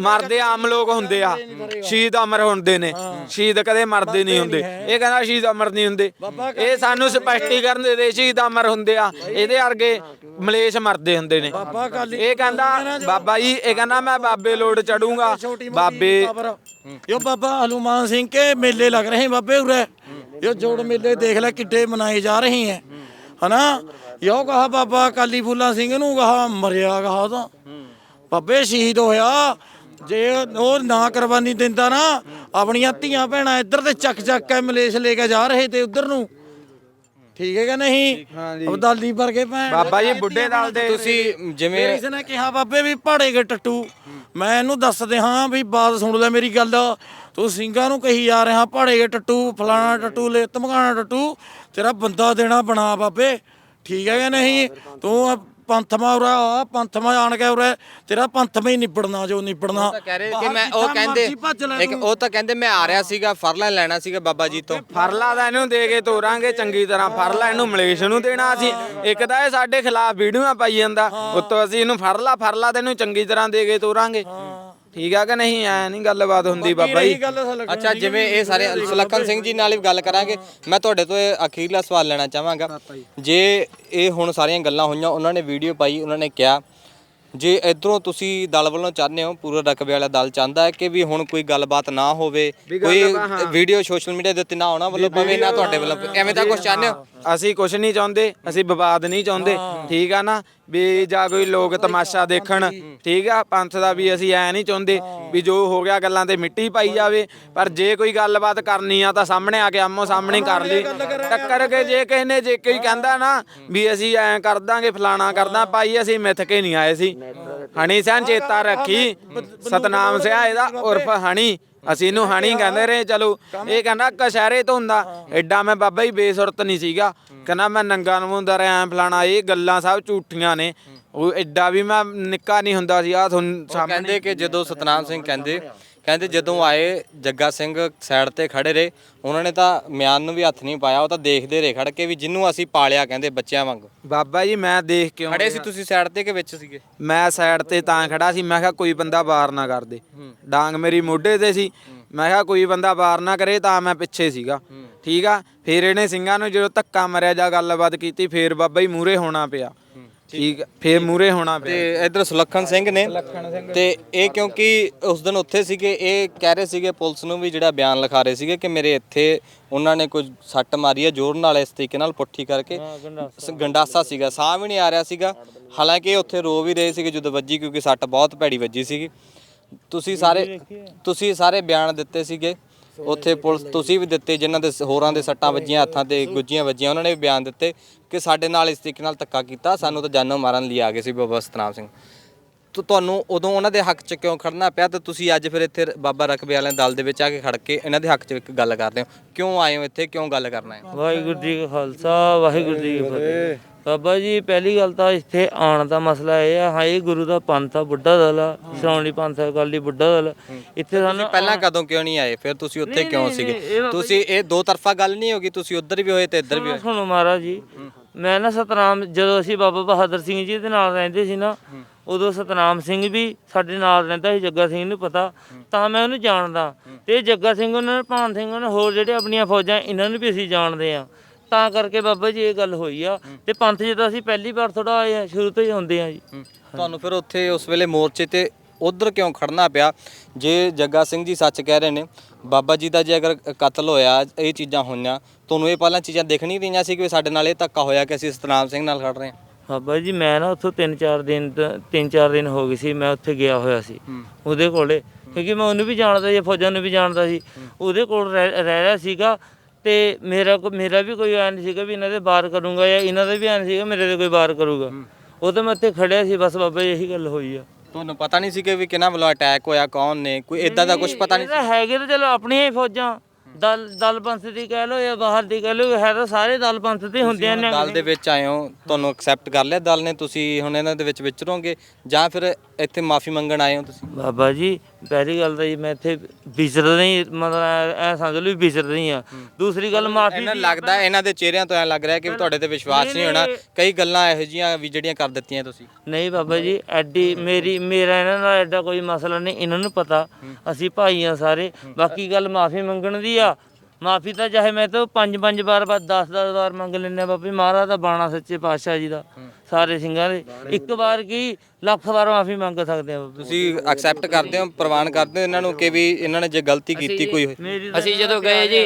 ਮਰਦੇ ਆਮ ਲੋਕ ਹੁੰਦੇ ਆ। ਸ਼ਹੀਦ ਅਮਰ ਹੁੰਦੇ ਨੇ। ਸ਼ਹੀਦ ਕਦੇ ਮਰਦੇ ਨਹੀਂ ਹੁੰਦੇ। ਇਹ ਕਹਿੰਦਾ ਸ਼ਹੀਦ ਅਮਰ ਨਹੀਂ ਹੁੰਦੇ। ਇਹ ਸਾਨੂੰ ਸਪਸ਼ਟੀਕਰਨ ਦੇ ਦੇ ਸ਼ਹੀਦ ਅਮਰ ਹੁੰਦੇ ਆ। ਇਹਦੇ ਵਰਗੇ ਮਲੇਸ਼ ਮਰਦੇ ਹੁੰਦੇ ਨੇ। ਬਾਬਾ ਕਾਲੀ ਇਹ ਕਹਿੰਦਾ ਬਾਬਾ ਜੀ ਇਹ ਕਹਿੰਦਾ ਮੈਂ ਬਾਬੇ ਲੋੜ ਚੜੂੰਗਾ। ਬਾਬੇ ਯੋ ਬਾਬਾ ਹਨੂਮਾਨ ਸਿੰਘ ਕੇ ਮੇਲੇ ਲੱਗ ਰਹੇ ਬਾਬੇ ਉਰੇ। ਯੋ ਜੋੜ ਮੇਲੇ ਦੇਖ ਲੈ ਕਿੱਡੇ ਮਨਾਏ ਜਾ ਰਹੇ ਹੈ ਹਨਾ? ਯੋ ਕਹਾ ਬਾਬਾ ਕਾਲੀ ਫੂਲਾ ਸਿੰਘ ਨੂੰ ਕਹਾ ਮਰਿਆ ਕਹਾ ਤਾਂ। ਬਾਬੇ ਸ਼ਹੀਦ ਹੋਇਆ। ਜੇ ਉਹ ਨਾ ਕੁਰਬਾਨੀ ਦਿੰਦਾ ਨਾ ਆਪਣੀਆਂ ਧੀਆਂ ਭੈਣਾਂ ਇੱਧਰ ਤੇ ਚੱਕ ਚੱਕ ਕੇ ਮਲੇਸ਼ ਲੈ ਕੇ ਜਾ ਰਹੇ ਤੇ ਉਧਰ ਨੂੰ। ਠੀਕ ਹੈ ਕਿ ਨਹੀਂ? ਹਾਂਜੀ। ਅਬਦਾਲੀ ਵਰਗੇ ਭੈਣ ਬਾਬਾ ਜੀ ਬੁੱਢੇ ਦਲ ਦੇ ਤੁਸੀਂ ਜਿਵੇਂ ਫਿਰ ਇਸਨੇ ਕਿਹਾ ਬਾਬੇ ਵੀ ਪਹਾੜੇ ਕੇ ਟੱਟੂ। ਮੈਂ ਇਹਨੂੰ ਦੱਸਦੇ ਹਾਂ ਵੀ ਬਾਤ ਸੁਣ ਲੈ ਮੇਰੀ ਗੱਲ। ਤੂੰ ਸਿੰਘਾਂ ਨੂੰ ਕਹੀ ਜਾ ਰਿਹਾ ਪਹਾੜੇ ਕੇ ਟੱਟੂ ਫਲਾਣਾ ਟੱਟੂ ਲੈ ਧਮਕਾਣਾ ਟੱਟੂ। ਤੇਰਾ ਬੰਦਾ ਦੇਣਾ ਬਣਾ ਬਾਬੇ। ਠੀਕ ਹੈ ਕਿ ਨਹੀਂ? ਤੂੰ ਪੰਥਮਾ ਉਰਾ ਆ ਪੰਥਮਾ ਆਣ ਕੇ ਉਰੇ ਤੇਰਾ ਪੰਥਮਾ ਹੀ ਨਿਬੜਨਾ ਜੋ ਨਿਬੜਨਾ। ਤਾਂ ਕਹਿ ਰਹੇ ਕਿ ਬਾਹਰ ਮੈਂ ਉਹ ਕਹਿੰਦੇ ਇੱਕ। ਉਹ ਤਾਂ ਕਹਿੰਦੇ ਮੈਂ ਆ ਰਿਹਾ ਸੀਗਾ ਫਰਲਾ ਲੈਣਾ ਸੀਗਾ ਬਾਬਾ ਜੀ ਤੋਂ। ਫਰਲਾ ਦਾ ਇਹਨੂੰ ਦੇ ਕੇ ਤੋਰਾਂਗੇ ਚੰਗੀ ਤਰ੍ਹਾਂ ਫਰਲਾ ਇਹਨੂੰ ਮਲੇਸ਼ ਨੂੰ ਦੇਣਾ ਸੀ। ਇੱਕ ਤਾਂ ਇਹ ਸਾਡੇ ਖਿਲਾਫ ਵੀਡੀਓਆਂ ਪਾਈ ਜਾਂਦਾ ਉੱਤੋਂ ਅਸੀਂ ਇਹਨੂੰ ਫਰਲਾ ਫਰਲਾ ਤੇ ਇਹਨੂੰ ਚੰਗੀ ਤਰ੍ਹਾਂ ਦੇ ਕੇ ਤੋਰਾਂਗੇ। ਠੀਕ ਆ ਕਿ ਨਹੀਂ? ਐ ਨਹੀਂ ਗੱਲਬਾਤ ਹੁੰਦੀ ਬਾਬਾ ਜੀ। ਅੱਛਾ ਜਿਵੇਂ ਇਹ ਸਾਰੇ ਸੁਲੱਖਣ ਸਿੰਘ ਜੀ ਨਾਲ ਵੀ ਗੱਲ ਕਰਾਂਗੇ। ਮੈਂ ਤੁਹਾਡੇ ਤੋਂ ਇਹ ਅਖੀਰਲਾ ਸਵਾਲ ਲੈਣਾ ਚਾਹਾਂਗਾ। ਜੇ। ਇਹ ਹੁਣ ਸਾਰੀਆਂ ਗੱਲਾਂ ਹੋਈਆਂ ਉਹਨਾਂ ਨੇ ਵੀਡੀਓ ਪਾਈ ਉਹਨਾਂ ਨੇ ਕਿਹਾ ਜੇ ਇਧਰੋਂ ਤੁਸੀਂ ਦਲ ਵੱਲੋਂ ਚਾਹੁੰਦੇ ਹੋ ਪੂਰਾ ਰਕਬੇ ਵਾਲਾ ਦਲ ਚਾਹੁੰਦਾ ਹੈ ਕਿ ਵੀ ਹੁਣ ਕੋਈ ਗੱਲਬਾਤ ਨਾ ਹੋਵੇ ਕੋਈ ਵੀਡੀਓ ਸੋਸ਼ਲ ਮੀਡੀਆ ਦੇ ਉੱਤੇ ਨਾ ਆਉਣਾ ਵੱਲੋਂ ਪਵੇ ਨਾ ਤੁਹਾਡੇ ਵੱਲੋਂ ਐਵੇਂ ਤਾਂ ਕੁਝ ਚਾਹੁੰਦੇ ਹੋ? ਅਸੀਂ ਕੁਝ ਨਹੀਂ ਚਾਹੁੰਦੇ ਅਸੀਂ ਵਿਵਾਦ ਨਹੀਂ ਚਾਹੁੰਦੇ ਠੀਕ ਆ ਨਾ? ਵੀ ਜਾਂ ਕੋਈ ਲੋਕ ਤਮਾਸ਼ਾ ਦੇਖਣ ਠੀਕ ਆ? ਪੰਥ ਦਾ ਵੀ ਅਸੀਂ ਐ ਨਹੀਂ ਚਾਹੁੰਦੇ ਵੀ ਜੋ ਹੋ ਗਿਆ ਗੱਲਾਂ ਤੇ ਮਿੱਟੀ ਪਾਈ ਜਾਵੇ ਪਰ ਜੇ ਕੋਈ ਗੱਲਬਾਤ ਕਰਨੀ ਆ ਤਾਂ ਸਾਹਮਣੇ ਆ ਕੇ ਆਮੋ ਸਾਹਮਣੇ ਕਰ ਲਈ ਟੱਕਰ ਕੇ ਜੇ ਕਿਸੇ ਨੇ ਜੇ ਕੋਈ ਕਹਿੰਦਾ ਨਾ ਵੀ ਅਸੀਂ ਐ ਕਰ ਦਾਂਗੇ ਫਲਾਣਾ ਕਰਦਾ ਭਾਈ ਅਸੀਂ ਮਿੱਥ ਕੇ ਨਹੀਂ ਆਏ ਸੀ। ਹਣੀ ਸਿਆਂ ਚੇਤਾ ਰੱਖੀ ਸਤਨਾਮ ਸਿਆ ਇਹਦਾ ਉਰਫ ਹਣੀ। ਅਸੀਂ ਇਹਨੂੰ ਹਣੀ ਕਹਿੰਦੇ ਰਹੇ ਚਲੋ ਇਹ ਕਹਿੰਦਾ ਕਸ਼ਹਿਰੇ ਤੋਂ ਹੁੰਦਾ। ਐਡਾ ਮੈਂ ਬਾਬਾ ਹੀ ਬੇਸੁਰਤ ਨਹੀਂ ਸੀਗਾ। ਕਹਿੰਦਾ ਮੈਂ ਨੰਗਾ ਨੂੰ ਹੁੰਦਾ ਰਿਹਾ ਫਲਾਣਾ ਇਹ ਗੱਲਾਂ ਸਭ ਝੂਠੀਆਂ ਨੇ। ਉਹ ਐਡਾ ਵੀ ਮੈਂ ਨਿੱਕਾ ਨਹੀਂ ਹੁੰਦਾ ਸੀ। ਆ ਤੁਹਾਨੂੰ ਸਾਹਮਣੇ ਕਹਿੰਦੇ ਕਿ ਜਦੋਂ ਸਤਨਾਮ ਸਿੰਘ ਕਹਿੰਦੇ ਕਹਿੰਦੇ ਜਦੋਂ ਆਏ ਜੱਗਾ ਸਿੰਘ ਸਾਈਡ ਤੇ ਖੜੇ ਰਹੇ ਉਹਨਾਂ ਨੇ ਤਾਂ ਮਿਆਨ ਨੂੰ ਵੀ ਹੱਥ ਨਹੀਂ ਪਾਇਆ ਉਹ ਤਾਂ ਦੇਖਦੇ ਰਹੇ ਖੜ ਕੇ ਵੀ ਜਿੰਨੂੰ ਅਸੀਂ ਪਾਲਿਆ ਕਹਿੰਦੇ ਬੱਚਿਆਂ ਵਾਂਗ। ਬਾਬਾ ਜੀ ਮੈਂ ਦੇਖ ਕਿਉਂ ਖੜੇ ਸੀ ਤੁਸੀਂ ਸਾਈਡ ਤੇ ਕਿ ਵਿੱਚ ਸੀਗੇ? ਮੈਂ ਸਾਈਡ ਤੇ ਤਾਂ ਖੜਾ ਸੀ ਮੈਂ ਕਿਹਾ ਕੋਈ ਬੰਦਾ ਬਾਹਰ ਨਾ ਕਰ ਦੇ। ਡਾਂਗ ਮੇਰੀ ਮੋਢੇ ਤੇ ਸੀ। ਮੈਂ ਕਿਹਾ ਕੋਈ ਬੰਦਾ ਬਾਹਰ ਨਾ ਕਰੇ ਤਾਂ ਮੈਂ ਪਿੱਛੇ ਸੀਗਾ। ਠੀਕ ਆ? ਫਿਰ ਇਹਨੇ ਸਿੰਘਾਂ ਨੂੰ ਜਦੋਂ ਧੱਕਾ ਮਰਿਆ ਜਾਂ ਗੱਲਬਾਤ ਕੀਤੀ ਫੇਰ ਬਾਬਾ ਜੀ ਮੂਰੇ ਹੋਣਾ ਪਿਆ। ਠੀਕ। ਆ, ਫੇਰ ਮੂਰੇ ਹੋਣਾ ਪਿਆ। ਤੇ ਇਧਰ ਸੁਲੱਖਣ ਸਿੰਘ ਨੇ। ਤੇ ਇਹ ਕਿਉਂਕਿ ਉਸ ਦਿਨ ਉੱਥੇ ਸੀਗੇ ਇਹ ਕਹਿ ਰਹੇ ਸੀਗੇ ਪੁਲਿਸ ਨੂੰ ਵੀ ਜਿਹੜਾ ਬਿਆਨ ਲਿਖਾ ਰਹੇ ਸੀਗੇ ਕਿ ਮੇਰੇ ਇੱਥੇ ਉਹਨਾਂ ਨੇ ਕੁਝ ਸੱਟ ਮਾਰੀ ਹੈ ਜ਼ੋਰ ਨਾਲ ਇਸ ਤਰੀਕੇ ਨਾਲ ਪੁੱਠੀ ਕਰਕੇ ਸ- ਗੰਡਾਸਾ ਸੀਗਾ। ਸਾਹ ਵੀ ਨਹੀਂ ਆ ਰਿਹਾ ਸੀਗਾ। ਹਾਲਾਂਕਿ ਇਹ ਉੱਥੇ ਰੋ ਵੀ ਰਹੇ ਸੀਗੇ ਜਦੋਂ ਵੱਜੀ ਕਿਉਂਕਿ ਸੱਟ ਬਹੁਤ ਭੈੜੀ ਵੱਜੀ ਸੀਗੀ। ਤੁਸੀਂ ਸਾਰੇ ਤੁਸੀਂ ਸਾਰੇ ਬਿਆਨ ਦਿੱਤੇ ਸੀਗੇ। ਉੱਥੇ ਪੁਲਿਸ ਤੁਸੀਂ ਵੀ ਦਿੱਤੇ ਜਿਨ੍ਹਾਂ ਦੇ ਹੋਰਾਂ ਦੇ ਸੱਟਾਂ ਵੱਜੀਆਂ ਹੱਥਾਂ ਤੇ ਗੁੱਜੀਆਂ ਵੱਜੀਆਂ ਉਹਨਾਂ ਨੇ ਵੀ ਬਿਆਨ ਦਿੱਤੇ ਕਿ ਸਾਡੇ ਨਾਲ ਇਸ ਤਰੀਕੇ ਨਾਲ ਧੱਕਾ ਕੀਤਾ ਸਾਨੂੰ ਤਾਂ ਜਾਨੋਂ ਮਾਰਨ ਲਈ ਆ ਗਏ ਸੀ ਬਾਬਾ ਸਤਨਾਮ ਸਿੰਘ। ਤੋ ਤੁਹਾਨੂੰ ਉਦੋਂ ਉਹਨਾਂ ਦੇ ਹੱਕ 'ਚ ਕਿਉਂ ਖੜਨਾ ਪਿਆ ਤੇ ਤੁਸੀਂ ਅੱਜ ਫਿਰ ਇੱਥੇ ਬਾਬਾ ਰਕਬੇ ਵਾਲਿਆਂ ਦਲ ਦੇ ਵਿੱਚ ਆ ਕੇ ਖੜ ਕੇ ਇਹਨਾਂ ਦੇ ਹੱਕ 'ਚ ਇੱਕ ਗੱਲ ਕਰਦੇ ਹੋ? ਕਿਉਂ ਆਏ ਹੋ ਇੱਥੇ? ਕਿਉਂ ਗੱਲ ਕਰਨਾ ਹੈ? ਵਾਹਿਗੁਰੂ ਜੀ ਕਾ ਖਾਲਸਾ ਵਾਹਿਗੁਰੂ ਜੀ ਕੀ ਫਤਿਹ। ਬਾਬਾ ਜੀ ਪਹਿਲੀ ਗੱਲ ਤਾਂ ਇੱਥੇ ਆਉਣ ਦਾ ਮਸਲਾ ਇਹ ਆ ਹਾਂ ਇਹ ਗੁਰੂ ਦਾ ਪੰਥ ਆ ਬੁੱਢਾ ਦਲ ਆ ਸ਼੍ਰੋਮਣੀ ਪੰਥ ਅਕਾਲੀ ਬੁੱਢਾ ਦਲ। ਇੱਥੇ ਸਾਨੂੰ ਪਹਿਲਾਂ ਕਦੋਂ ਕਿਉਂ ਨਹੀਂ ਆਏ? ਫਿਰ ਤੁਸੀਂ ਉੱਥੇ ਕਿਉਂ ਸੀਗੇ? ਤੁਸੀਂ ਇਹ ਦੋ ਤਰਫਾ ਗੱਲ ਨਹੀਂ ਹੋਗੀ ਤੁਸੀਂ ਉੱਧਰ ਵੀ ਹੋਏ ਤੇ ਇੱਧਰ ਵੀ ਹੋਏ। ਸੁਣੋ ਮਹਾਰਾਜ ਜੀ ਮੈਂ ਨਾ ਸਤਨਾਮ ਜਦੋਂ ਅਸੀਂ ਬਾਬਾ ਬਹਾਦਰ ਸਿੰਘ ਜੀ ਦੇ ਨਾਲ ਰਹਿੰਦੇ ਸੀ ਨਾ ਉਦੋਂ ਸਤਨਾਮ ਸਿੰਘ ਵੀ ਸਾਡੇ ਨਾਲ ਰਹਿੰਦਾ ਸੀ ਜੱਗਾ ਸਿੰਘ ਨੂੰ ਪਤਾ ਤਾਂ ਮੈਂ ਉਹਨੂੰ ਜਾਣਦਾ। ਤੇ ਜੱਗਾ ਸਿੰਘ ਉਹਨਾਂ ਨੇ ਭਾਨ ਸਿੰਘ ਉਹਨਾਂ ਹੋਰ ਜਿਹੜੇ ਆਪਣੀਆਂ ਫੌਜਾਂ ਇਹਨਾਂ ਨੂੰ ਵੀ ਅਸੀਂ ਜਾਣਦੇ ਆ ਤਾਂ ਕਰਕੇ ਬਾਬਾ ਜੀ ਇਹ ਗੱਲ ਹੋਈ ਆ। ਤੇ ਪੰਥ ਜਦੋਂ ਅਸੀਂ ਪਹਿਲੀ ਵਾਰ ਥੋੜਾ ਆਏ ਆ ਸ਼ੁਰੂ ਤੋਂ ਹੀ ਹੁੰਦੇ ਆ ਜੀ। ਤੁਹਾਨੂੰ ਫਿਰ ਉੱਥੇ ਉਸ ਵੇਲੇ ਮੋਰਚੇ ਤੇ ਉਧਰ ਕਿਉਂ ਖੜਨਾ ਪਿਆ? ਜੇ ਜੱਗਾ ਸਿੰਘ ਜੀ ਸੱਚ ਕਹਿ ਰਹੇ ਨੇ ਬਾਬਾ ਜੀ ਦਾ ਜੇ ਅਗਰ ਕਤਲ ਹੋਇਆ ਇਹ ਚੀਜ਼ਾਂ ਹੋਈਆਂ ਤੁਹਾਨੂੰ ਇਹ ਪਹਿਲਾਂ ਚੀਜ਼ਾਂ ਦਿਖ ਨਹੀਂ ਰਹੀਆਂ ਸੀ ਕਿ ਸਾਡੇ ਨਾਲ ਇਹ ਧੱਕਾ ਹੋਇਆ ਕਿ ਅਸੀਂ ਸਤਨਾਮ ਸਿੰਘ ਨਾਲ ਖੜ ਰਹੇ ਹਾਂ? ਬਾਬਾ ਜੀ ਮੈਂ ਨਾ ਉੱਥੋਂ 3-4 ਦਿਨ ਤੋਂ- ਤਿੰਨ ਚਾਰ ਦਿਨ ਹੋ ਗਏ ਸੀ ਮੈਂ ਉੱਥੇ ਗਿਆ ਹੋਇਆ ਸੀ। ਉਹਦੇ ਕੋਲੇ ਕਿਉਂਕਿ ਮੈਂ ਉਹਨੂੰ ਵੀ ਜਾਣਦਾ ਸੀ ਫੌਜਾਂ ਨੂੰ ਵੀ ਜਾਣਦਾ ਸੀ। ਉਹਦੇ ਕੋਲ ਰਹਿ ਰਿਹਾ ਸੀਗਾ। ਤੇ ਮੇਰਾ ਕੋ ਮੇਰਾ ਵੀ ਕੋਈ ਐਂ ਨਹੀਂ ਸੀਗਾ ਵੀ ਇਹਨਾਂ ਦੇ ਬਾਰ ਕਰੂੰਗਾ ਜਾਂ ਇਹਨਾਂ ਦਾ ਵੀ ਐਂ ਨਹੀਂ ਸੀਗਾ ਮੇਰੇ ਤੇ ਕੋਈ ਬਾਰ ਕਰੂਗਾ। ਉਹ ਤਾਂ ਮੈਂ ਉੱਥੇ ਖੜਿਆ ਸੀ ਬਸ ਬਾਬਾ ਜੀ ਇਹੀ ਗੱਲ ਹੋਈ ਆ। ਤੁਹਾਨੂੰ ਪਤਾ ਨਹੀਂ ਸੀ ਕਿ ਵੀ ਕਿਹਨਾਂ ਵੱਲੋਂ ਅਟੈਕ ਹੋਇਆ ਕੌਣ ਨੇ ਕੋਈ ਇਦਾਂ ਦਾ ਕੁਝ ਪਤਾ ਨਹੀਂ ਇਹ ਤਾਂ ਹੈਗੇ ਤਾਂ ਚਲੋ ਆਪਣੀਆਂ ਹੀ ਫੌਜਾਂ। ਦਲ ਦਲ ਪੰਥ ਦੀ ਕਹਿ ਲੋ ਜਾਂ ਬਾਹਰ ਦੀ ਕਹਿ ਲੋ ਹੈ ਤਾਂ ਸਾਰੇ ਦਲ ਪੰਥ ਤੇ ਹੁੰਦੇ ਨੇ ਦਲ ਦੇ ਵਿੱਚ ਆਏ ਹੋ ਤੁਹਾਨੂੰ ਐਕਸੈਪਟ ਕਰ ਲਿਆ ਦਲ ਨੇ ਤੁਸੀਂ ਹੁਣ ਇਹਨਾਂ ਦੇ ਵਿੱਚ ਵਿਚਰੋਗੇ ਜਾਂ ਫਿਰ ਇੱਥੇ ਮਾਫੀ ਮੰਗਣ ਆਏ ਹੋ ਤੁਸੀਂ? ਬਾਬਾ ਜੀ ਪਹਿਲੀ ਗੱਲ ਤਾਂ ਜੀ ਮੈਂ ਇੱਥੇ ਵਿਚਰਦਾ ਨਹੀਂ ਮਤਲਬ ਐ ਸਮਝ ਲਓ ਵੀ ਵਿਚਰਦਾ ਹੀ ਆ। ਦੂਸਰੀ ਗੱਲ ਮਾਫੀ ਇਹਨਾਂ ਲੱਗਦਾ ਇਹਨਾਂ ਦੇ ਚਿਹਰਿਆਂ ਤੋਂ ਐ ਲੱਗ ਰਿਹਾ ਕਿ ਤੁਹਾਡੇ ਤੇ ਵਿਸ਼ਵਾਸ ਨਹੀਂ ਹੋਣਾ। ਕਈ ਗੱਲਾਂ ਇਹੋ ਜੀਆਂ ਵੀ ਜਿਹੜੀਆਂ ਕਰ ਦਿੱਤੀਆਂ ਤੁਸੀਂ। ਨਹੀਂ ਬਾਬਾ ਜੀ ਐਡੀ ਮੇਰੀ ਮੇਰਾ ਇਹਨਾਂ ਨਾਲ ਐਡਾ ਕੋਈ ਮਸਲਾ ਨਹੀਂ ਇਹਨਾਂ ਨੂੰ ਪਤਾ। ਅਸੀਂ ਭਾਈ ਆ ਸਾਰੇ। ਬਾਕੀ ਗੱਲ ਮਾਫੀ ਮੰਗਣ ਦੀ ਆ। ਮਾਫੀ ਤਾਂ ਚਾਹੇ ਮੈਂ ਤਾਂ ਪੰਜ ਪੰਜ ਵਾਰ ਬਾਅਦ 10 10 ਵਾਰ ਮੰਗ ਲੈਂਦੇ ਆ ਬਾਬੀ ਮਹਾਰਾਜ ਦਾ ਬਾਣਾ ਸੱਚੇ ਪਾਤਸ਼ਾਹ ਜੀ ਦਾ ਸਾਰੇ ਸਿੰਘਾਂ ਦੇ। ਇੱਕ ਵਾਰ ਕੀ ਲੱਖ ਵਾਰ ਮਾਫੀ ਮੰਗ ਸਕਦੇ ਆ ਤੁਸੀਂ ਐਕਸੈਪਟ ਕਰਦੇ ਹੋ ਪ੍ਰਵਾਨ ਕਰਦੇ ਹੋ ਇਹਨਾਂ ਨੂੰ ਕਿ ਵੀ ਇਹਨਾਂ ਨੇ ਜੇ ਗਲਤੀ ਕੀਤੀ ਕੋਈ ਅਸੀਂ ਜਦੋਂ ਗਏ ਜੀ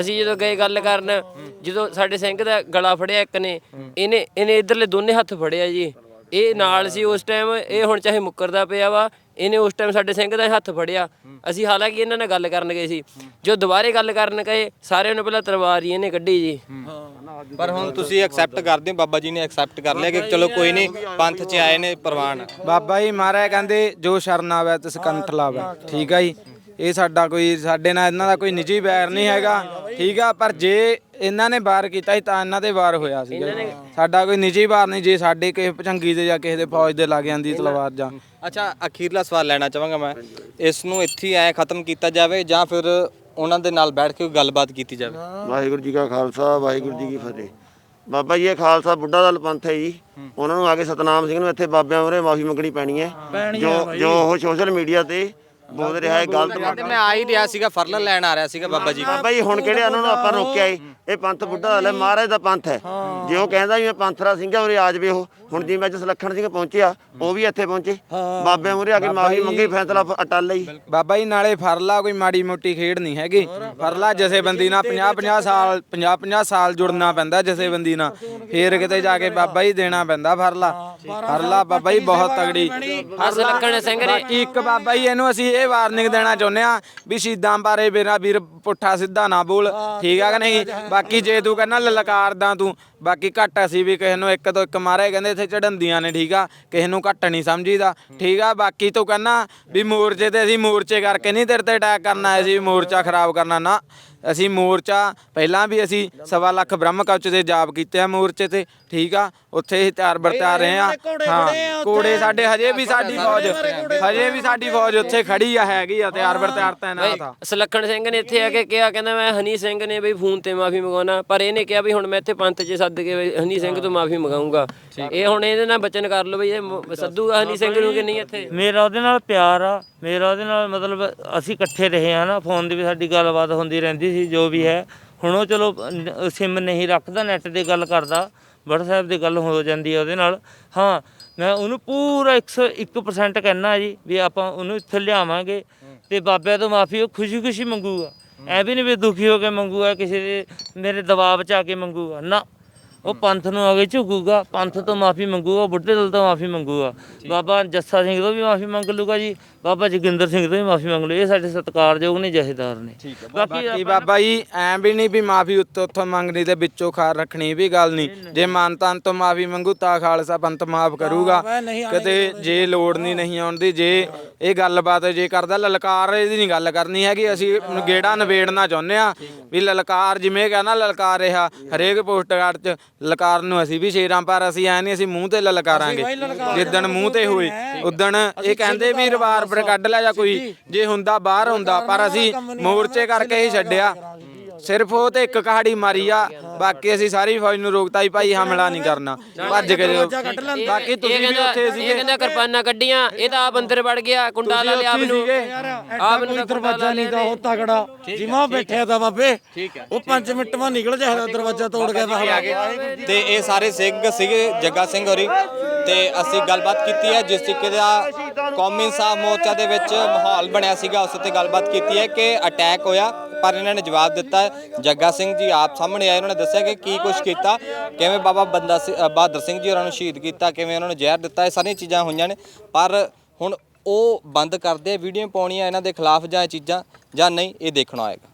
ਅਸੀਂ ਜਦੋਂ ਗਏ ਗੱਲ ਕਰਨ ਜਦੋਂ ਸਾਡੇ ਸਿੰਘ ਦਾ ਗਲਾ ਫੜਿਆ ਇੱਕ ਨੇ ਇਹਨੇ ਇਹਨੇ ਇਧਰਲੇ ਦੋਨੇ ਹੱਥ ਫੜਿਆ ਜੀ। ਇਹ ਨਾਲ ਸੀ ਉਸ ਟਾਈਮ ਇਹ ਹੁਣ ਚਾਹੇ ਮੁੱਕਰਦਾ ਪਿਆ ਵਾ ਇਹਨੇ ਉਸ ਟਾਈਮ ਸਾਡੇ ਸਿੰਘ ਦਾ ਹੱਥ ਫੜਿਆ। ਅਸੀਂ ਹਾਲਾਂਕਿ ਇਹਨਾਂ ਨਾਲ ਗੱਲ ਕਰਨ ਗਏ ਸੀ। ਜੋ ਦੁਬਾਰੇ ਗੱਲ ਕਰਨ ਗਏ ਸਾਰਿਆਂ ਨੂੰ ਪਹਿਲਾਂ ਤਲਵਾਰ ਹੀ ਇਹਨੇ ਕੱਢੀ ਜੀ। ਪਰ ਹੁਣ ਤੁਸੀਂ ਐਕਸੈਪਟ ਕਰਦੇ ਹੋ ਬਾਬਾ ਜੀ ਨੇ ਐਕਸੈਪਟ ਕਰ ਲਿਆ ਕਿ ਚਲੋ ਕੋਈ ਨਹੀਂ ਪੰਥ 'ਚ ਆਏ ਨੇ ਪ੍ਰਵਾਨ। ਬਾਬਾ ਜੀ ਮਹਾਰਾਜ ਕਹਿੰਦੇ ਜੋ ਸ਼ਰਨ ਆਵੇ ਤਿਸ ਕੰਠ ਲਾਵੇ। ਠੀਕ ਆ ਜੀ? ਇਹ ਸਾਡਾ ਕੋਈ ਸਾਡੇ ਨਾਲ ਇਹਨਾਂ ਦਾ ਕੋਈ ਨਿੱਜੀ ਵੈਰ ਨਹੀਂ ਹੈਗਾ ਠੀਕ ਆ ਪਰ ਜੇ ਇਹਨਾਂ ਨੇ ਵਾਰ ਕੀਤਾ ਸੀ ਤਾਂ ਇਹਨਾਂ ਦੇ ਵਾਰ ਹੋਇਆ ਸੀ ਸਾਡਾ ਕੋਈ ਨਿੱਜੀ ਵਾਰ ਨਹੀਂ ਜੇ ਸਾਡੇ ਕਿਸੇ ਭਚੰਗੀ ਦੇ ਜਾਂ ਕਿਸੇ ਦੇ ਫੌਜ ਦੇ ਲੱਗ ਜਾਂਦੀ ਤਲਵਾਰ ਜਾਂ। ਅੱਛਾ ਅਖੀਰਲਾ ਸਵਾਲ ਲੈਣਾ ਚਾਹਾਂਗਾ ਮੈਂ। ਇਸ ਨੂੰ ਇੱਥੇ ਐ ਖਤਮ ਕੀਤਾ ਜਾਵੇ ਜਾਂ ਫਿਰ ਉਹਨਾਂ ਦੇ ਨਾਲ ਬੈਠ ਕੇ ਗੱਲਬਾਤ ਕੀਤੀ ਜਾਵੇ? ਵਾਹਿਗੁਰੂ ਜੀ ਕਾ ਖਾਲਸਾ ਵਾਹਿਗੁਰੂ ਜੀ ਕੀ ਫਤਿਹ। ਬਾਬਾ ਜੀ ਇਹ ਖਾਲਸਾ ਬੁੱਢਾ ਦਲ ਪੰਥ ਹੈ ਜੀ। ਉਹਨਾਂ ਨੂੰ ਆ ਕੇ ਸਤਨਾਮ ਸਿੰਘ ਨੂੰ ਇੱਥੇ ਬਾਬਿਆਂ ਮੂਹਰੇ ਮਾਫੀ ਮੰਗਣੀ ਪੈਣੀ ਹੈ। ਜੋ ਜੋ ਉਹ ਸੋਸ਼ਲ ਮੀਡੀਆ ਤੇ ਬੋਲ ਰਿਹਾ ਹੈ ਗਲਤ ਕਹਿੰਦੇ ਮੈਂ ਆ ਹੀ ਰਿਹਾ ਸੀਗਾ ਫਰਲਨ ਲੈਣ ਆ ਰਿਹਾ ਸੀਗਾ ਬਾਬਾ ਜੀ ਬਾਬਾ ਜੀ ਹੁਣ ਕਿਹੜੇ ਉਹਨਾਂ ਨੂੰ ਆਪਾਂ ਰੋਕਿਆ ਏ ਇਹ ਪੰਥ ਬੁੱਢਾ ਦਲ ਹੈ ਮਹਾਰਾਜ ਦਾ ਪੰਥ ਹੈ। ਜੇ ਉਹ ਕਹਿੰਦਾ ਵੀ ਮੈਂ ਪੰਥ ਦਾ ਸਿੰਘ ਆ ਉਰੇ ਆ ਜਾਵੇ ਉਹ ਹੁਣ ਜਿਵੇਂ ਅੱਜ ਸੁਲੱਖਣ ਸਿੰਘ ਪਹੁੰਚਿਆ ਉਹ ਵੀ ਇੱਥੇ ਪਹੁੰਚੇ। ਬਾਬਿਆਂ ਮੂਹਰੇ ਆ ਕੇ ਮਾਫੀ ਮੰਗੀ ਫੈਸਲਾ ਅਟਲ ਲਈ। ਬਾਬਾ ਜੀ ਨਾਲੇ ਫਰਲਾ ਕੋਈ ਮਾੜੀ ਮੋਟੀ ਖੇਡ ਨਹੀਂ ਹੈਗੀ। ਫਰਲਾ ਜਥੇਬੰਦੀ ਨਾਲ 50 50 ਸਾਲ 50 50 ਸਾਲ ਜੁੜਨਾ ਪੈਂਦਾ ਜਥੇਬੰਦੀ ਨਾਲ। ਫੇਰ ਕਿਤੇ ਜਾ ਕੇ ਬਾਬਾ ਜੀ ਦੇਣਾ ਪੈਂਦਾ ਫਰਲਾ ਫਰਲਾ ਬਾਬਾ ਜੀ ਬਹੁਤ ਤਗੜੀ ਸੁਲੱਖਣ ਸਿੰਘ ਨੇ। ਇੱਕ ਬਾਬਾ ਜੀ ਇਹਨੂੰ ਅਸੀਂ ਇਹ ਵਾਰਨਿੰਗ ਦੇਣਾ ਚਾਹੁੰਦੇ ਆ ਵੀ ਸ਼ਹੀਦਾਂ ਬਾਰੇ ਮੇਰਾ ਵੀਰ ਪੁੱਠਾ ਸਿੱਧਾ ਨਾ ਬੋਲ। ਠੀਕ ਆ ਕਿ ਨਹੀਂ? ਬਾਕੀ ਜੇ ਤੂੰ ਕਹਿੰਦਾ ਲਲਕਾਰਦਾ ਤੂੰ ਬਾਕੀ ਘੱਟ ਅਸੀਂ ਵੀ ਕਿਸੇ ਨੂੰ ਇੱਕ ਤੋਂ ਇੱਕ ਮਾਰੇ ਕਹਿੰਦੇ ਇੱਥੇ ਚੜੰਦੀਆਂ ਨੇ, ਠੀਕ ਆ? ਕਿਸੇ ਨੂੰ ਘੱਟ ਨਹੀਂ ਸਮਝੀਦਾ, ਠੀਕ ਆ? ਬਾਕੀ ਤੂੰ ਕਹਿੰਦਾ ਵੀ ਮੋਰਚੇ ਤੇ ਅਸੀਂ ਮੋਰਚੇ ਕਰਕੇ ਨਹੀਂ ਤੇਰੇ ਤੇ ਅਟੈਕ ਕਰਨਾ, ਅਸੀਂ ਮੋਰਚਾ ਖਰਾਬ ਕਰਨਾ ਨਾ। ਅਸੀਂ ਮੋਰਚਾ ਪਹਿਲਾਂ ਵੀ ਅਸੀਂ ਸਵਾ ਲੱਖ ਬ੍ਰਹਮ ਕਵਚ ਦੇ ਜਾਪ ਕੀਤੇ ਆ ਮੋਰਚੇ ਤੇ ਠੀਕ ਆ? ਉੱਥੇ ਹੀ ਤਿਆਰ ਤਿਆਰ ਰਹੇ ਆ। ਹਾਂ ਕੋੜੇ ਸਾਡੇ ਹਜੇ ਵੀ ਸਾਡੀ ਫੌਜ ਹਜੇ ਵੀ ਸਾਡੀ ਫੌਜ ਉੱਥੇ ਖੜੀ ਆ ਹੈਗੀ ਆ ਤਿਆਰ ਬਰ ਤਿਆਰ ਤੈਨਾਤ ਆ ਸੁਲੱਖਣ ਸਿੰਘ ਨੇ ਇੱਥੇ ਆ ਕੇ ਕਿਹਾ ਕਹਿੰਦਾ ਮੈਂ ਹਨੀ ਸਿੰਘ ਨੇ ਬਈ ਫੋਨ ਤੇ ਮਾਫੀ ਮੰਗਵਾਉਣਾ ਪਰ ਇਹਨੇ ਕਿਹਾ ਵੀ ਹੁਣ ਮੈਂ ਇੱਥੇ ਪੰਥ 'ਚ ਸੱਦ ਕੇ ਹਨੀ ਸਿੰਘ ਤੋਂ ਮਾਫੀ ਮੰਗਾਉਂਗਾ ਇਹ ਹੁਣ ਇਹਦੇ ਨਾਲ ਬਚਨ ਕਰ ਲਓ ਬਈ ਇਹ ਸੱਦੂਗਾ ਹਨੀ ਸਿੰਘ ਨੂੰ ਕਿ ਨਹੀਂ ਇੱਥੇ? ਮੇਰਾ ਉਹਦੇ ਨਾਲ ਪਿਆਰ ਆ ਮੇਰਾ ਉਹਦੇ ਨਾਲ ਮਤਲਬ ਅਸੀਂ ਇਕੱਠੇ ਰਹੇ ਆ ਨਾ ਫੋਨ ਦੀ ਵੀ ਸਾਡੀ ਗੱਲਬਾਤ ਹੁੰਦੀ ਰਹਿੰਦੀ ਸੀ, ਜੋ ਵੀ ਹੈ। ਹੁਣ ਉਹ ਚਲੋ ਸਿਮ ਨਹੀਂ ਰੱਖਦਾ ਨੈਟ ਦੀ ਗੱਲ ਕਰਦਾ। WhatsApp ਦੀ ਗੱਲ ਹੋ ਜਾਂਦੀ ਹੈ ਉਹਦੇ ਨਾਲ। ਹਾਂ, ਮੈਂ ਉਹਨੂੰ ਪੂਰਾ 101% ਕਹਿਣਾ ਜੀ ਵੀ ਆਪਾਂ ਉਹਨੂੰ ਇੱਥੇ ਲਿਆਵਾਂਗੇ ਤੇ ਬਾਬਿਆਂ ਤੋਂ ਮਾਫੀ ਉਹ ਖੁਸ਼ੀ-ਖੁਸ਼ੀ ਮੰਗੂਗਾ। ਐ ਵੀ ਨਹੀਂ ਵੀ ਦੁਖੀ ਹੋ ਕੇ ਮੰਗੂਗਾ, ਕਿਸੇ ਦੇ ਮੇਰੇ ਦਬਾਅ 'ਚ ਆ ਕੇ ਮੰਗੂਗਾ। ਨਾ। ਉਹ ਪੰਥ ਨੂੰ ਅਗੇ ਝੁਕੂਗਾ ਪੰਥ ਤੋਂ ਮਾਫੀ ਮੰਗੂਗਾ ਬੁੱਢੇ ਦਲ ਤੋਂ ਮਾਫੀ ਮੰਗੂਗਾ। ਬਾਬਾ ਜੱਸਾ ਸਿੰਘ ਤੋਂ ਵੀ ਮਾਫੀ ਮੰਗ ਲੂਗਾ ਜੀ ਬਾਬਾ ਜੋਗਿੰਦਰ ਸਿੰਘ ਤੋਂ ਵੀ ਮਾਫੀ ਮੰਗ ਲੂ। ਇਹ ਸਾਡੇ ਸਤਿਕਾਰਯੋਗ ਨੇ ਜਹੇਦਾਰ ਨੇ। ਬਾਕੀ ਬਾਬਾ ਜੀ ਐਂ ਵੀ ਨਹੀਂ ਵੀ ਮਾਫੀ ਉੱਤੋਂ ਉੱਥੋਂ ਮੰਗਣੀ ਤੇ ਵਿੱਚੋਂ ਖਾਰ ਰੱਖਣੀ ਵੀ ਗੱਲ ਨਹੀਂ। ਜੇ ਮਨ ਤਨ ਤੋਂ ਮਾਫੀ ਮੰਗੂ ਤਾਂ ਖਾਲਸਾ ਪੰਥ ਮਾਫ ਕਰੂਗਾ। ਕਿਤੇ ਜੇ ਲੋੜ ਨਹੀਂ ਨਹੀਂ ਆਉਂਦੀ ਜੇ ਇਹ ਗੱਲਬਾਤ ਜੇ ਕਰਦਾ ਲਲਕਾਰ ਇਹਦੀ ਨਹੀਂ ਗੱਲ ਕਰਨੀ ਹੈਗੀ। ਅਸੀਂ ਗੇੜਾ ਨਵੇੜਨਾ ਚਾਹੁੰਦੇ ਆ ਵੀ ਲਲਕਾਰ ਜਿਵੇਂ ਕਹਿੰਦਾ ਲਲਕਾਰ ਰਿਹਾ ਹਰੇਕ ਪੋਸਟਕਾਰਡ 'ਚ ਲਲਕਾਰ ਨੂੰ ਅਸੀਂ ਵੀ ਸ਼ੇਰਾਂ ਪਰ ਅਸੀਂ ਐ ਨਹੀਂ ਅਸੀਂ ਮੂੰਹ ਤੇ ਲਲਕਾਰਾਂਗੇ ਜਿੱਦਣ ਮੂੰਹ ਤੇ ਹੋਏ ਉਦਣ ਇਹ ਕਹਿੰਦੇ ਵੀ ਰਵਾਰ ਪਰ ਕੱਢ ਲਿਆ ਜਾਂ ਕੋਈ ਜੇ ਹੁੰਦਾ ਬਾਹਰ ਹੁੰਦਾ ਪਰ ਅਸੀਂ ਮੋਰਚੇ ਕਰਕੇ ਹੀ ਛੱਡਿਆ। ਸਿਰਫ ਉਹ ਤੇ ਇੱਕ ਕਹਾੜੀ ਮਾਰੀ ਆ ਬਾਕੀ ਅਸੀਂ ਸਾਰੀ ਫੌਜ ਨੂੰ ਰੋਕਤਾ ਹੀ ਭਾਈ ਹਮਲਾ ਨਹੀਂ ਕਰਨਾ। ਭੱਜ ਕੇ ਜਾਓ ਬਾਕੀ ਤੁਸੀਂ ਵੀ ਉੱਥੇ ਇਹ ਸੀਗੇ। ਕਹਿੰਦਾ ਕਿਰਪਾਨਾਂ ਕੱਢੀਆਂ ਇਹ ਤਾਂ ਆਪ ਅੰਦਰ ਵੜ ਗਿਆ ਕੁੰਡਾ ਲਾ ਲਿਆ ਆਪ ਨੂੰ ਆਪ ਨੂੰ ਦਰਵਾਜ਼ਾ ਨਹੀਂ ਤਾਂ ਉਹ ਤਗੜਾ। ਜਿਮਾ ਬੈਠਿਆ ਤਾਂ ਬਾਬੇ। ਉਹ 5 ਮਿੰਟ ਮਾ ਨਿਕਲ ਜਾਏਗਾ ਦਰਵਾਜ਼ਾ ਤੋੜ ਕੇ ਬਾਹਰ ਤੇ ਇਹ ਸਾਰੇ ਸਿੰਘ ਸੀਗੇ ਜੱਗਾ ਸਿੰਘ ਹੋਰੀ। ਤੇ ਅਸੀਂ ਗੱਲਬਾਤ ਕੀਤੀ ਹੈ ਜਿਸ ਤਰੀਕੇ ਦਾ ਕੌਮੀ ਇਨਸਾਫ ਮੋਰਚਾ ਦੇ ਵਿੱਚ ਮਾਹੌਲ ਬਣਿਆ ਸੀਗਾ ਉਸ ਉੱਤੇ ਗੱਲਬਾਤ ਕੀਤੀ ਹੈ ਕਿ ਅਟੈਕ ਹੋਇਆ ਪਰ ਇਹਨਾਂ ਨੇ ਜਵਾਬ ਦਿੱਤਾ। ਜੱਗਾ ਸਿੰਘ ਜੀ ਆਪ ਸਾਹਮਣੇ ਆਏ ਉਹਨਾਂ ਨੇ ਦੱਸਿਆ ਕਿ ਕੀ ਕੁਝ ਕੀਤਾ ਕਿਵੇਂ ਬਾਬਾ ਬੰਦਾ ਸਿੰਘ- ਅ, ਬਹਾਦਰ ਸਿੰਘ ਜੀ ਉਹਨਾਂ ਨੂੰ ਸ਼ਹੀਦ ਕੀਤਾ ਕਿਵੇਂ ਉਹਨਾਂ ਨੂੰ ਜ਼ਹਿਰ ਦਿੱਤਾ ਇਹ ਸਾਰੀਆਂ ਚੀਜ਼ਾਂ ਹੋਈਆਂ ਨੇ। ਪਰ ਹੁਣ ਉਹ ਬੰਦ ਕਰਦੇ ਵੀਡੀਓ ਪਾਉਣੀਆਂ ਇਹਨਾਂ ਦੇ ਖਿਲਾਫ ਜਾਂ ਇਹ ਚੀਜ਼ਾਂ ਜਾਂ ਨਹੀਂ ਇਹ ਦੇਖਣਾ ਹੋਏਗਾ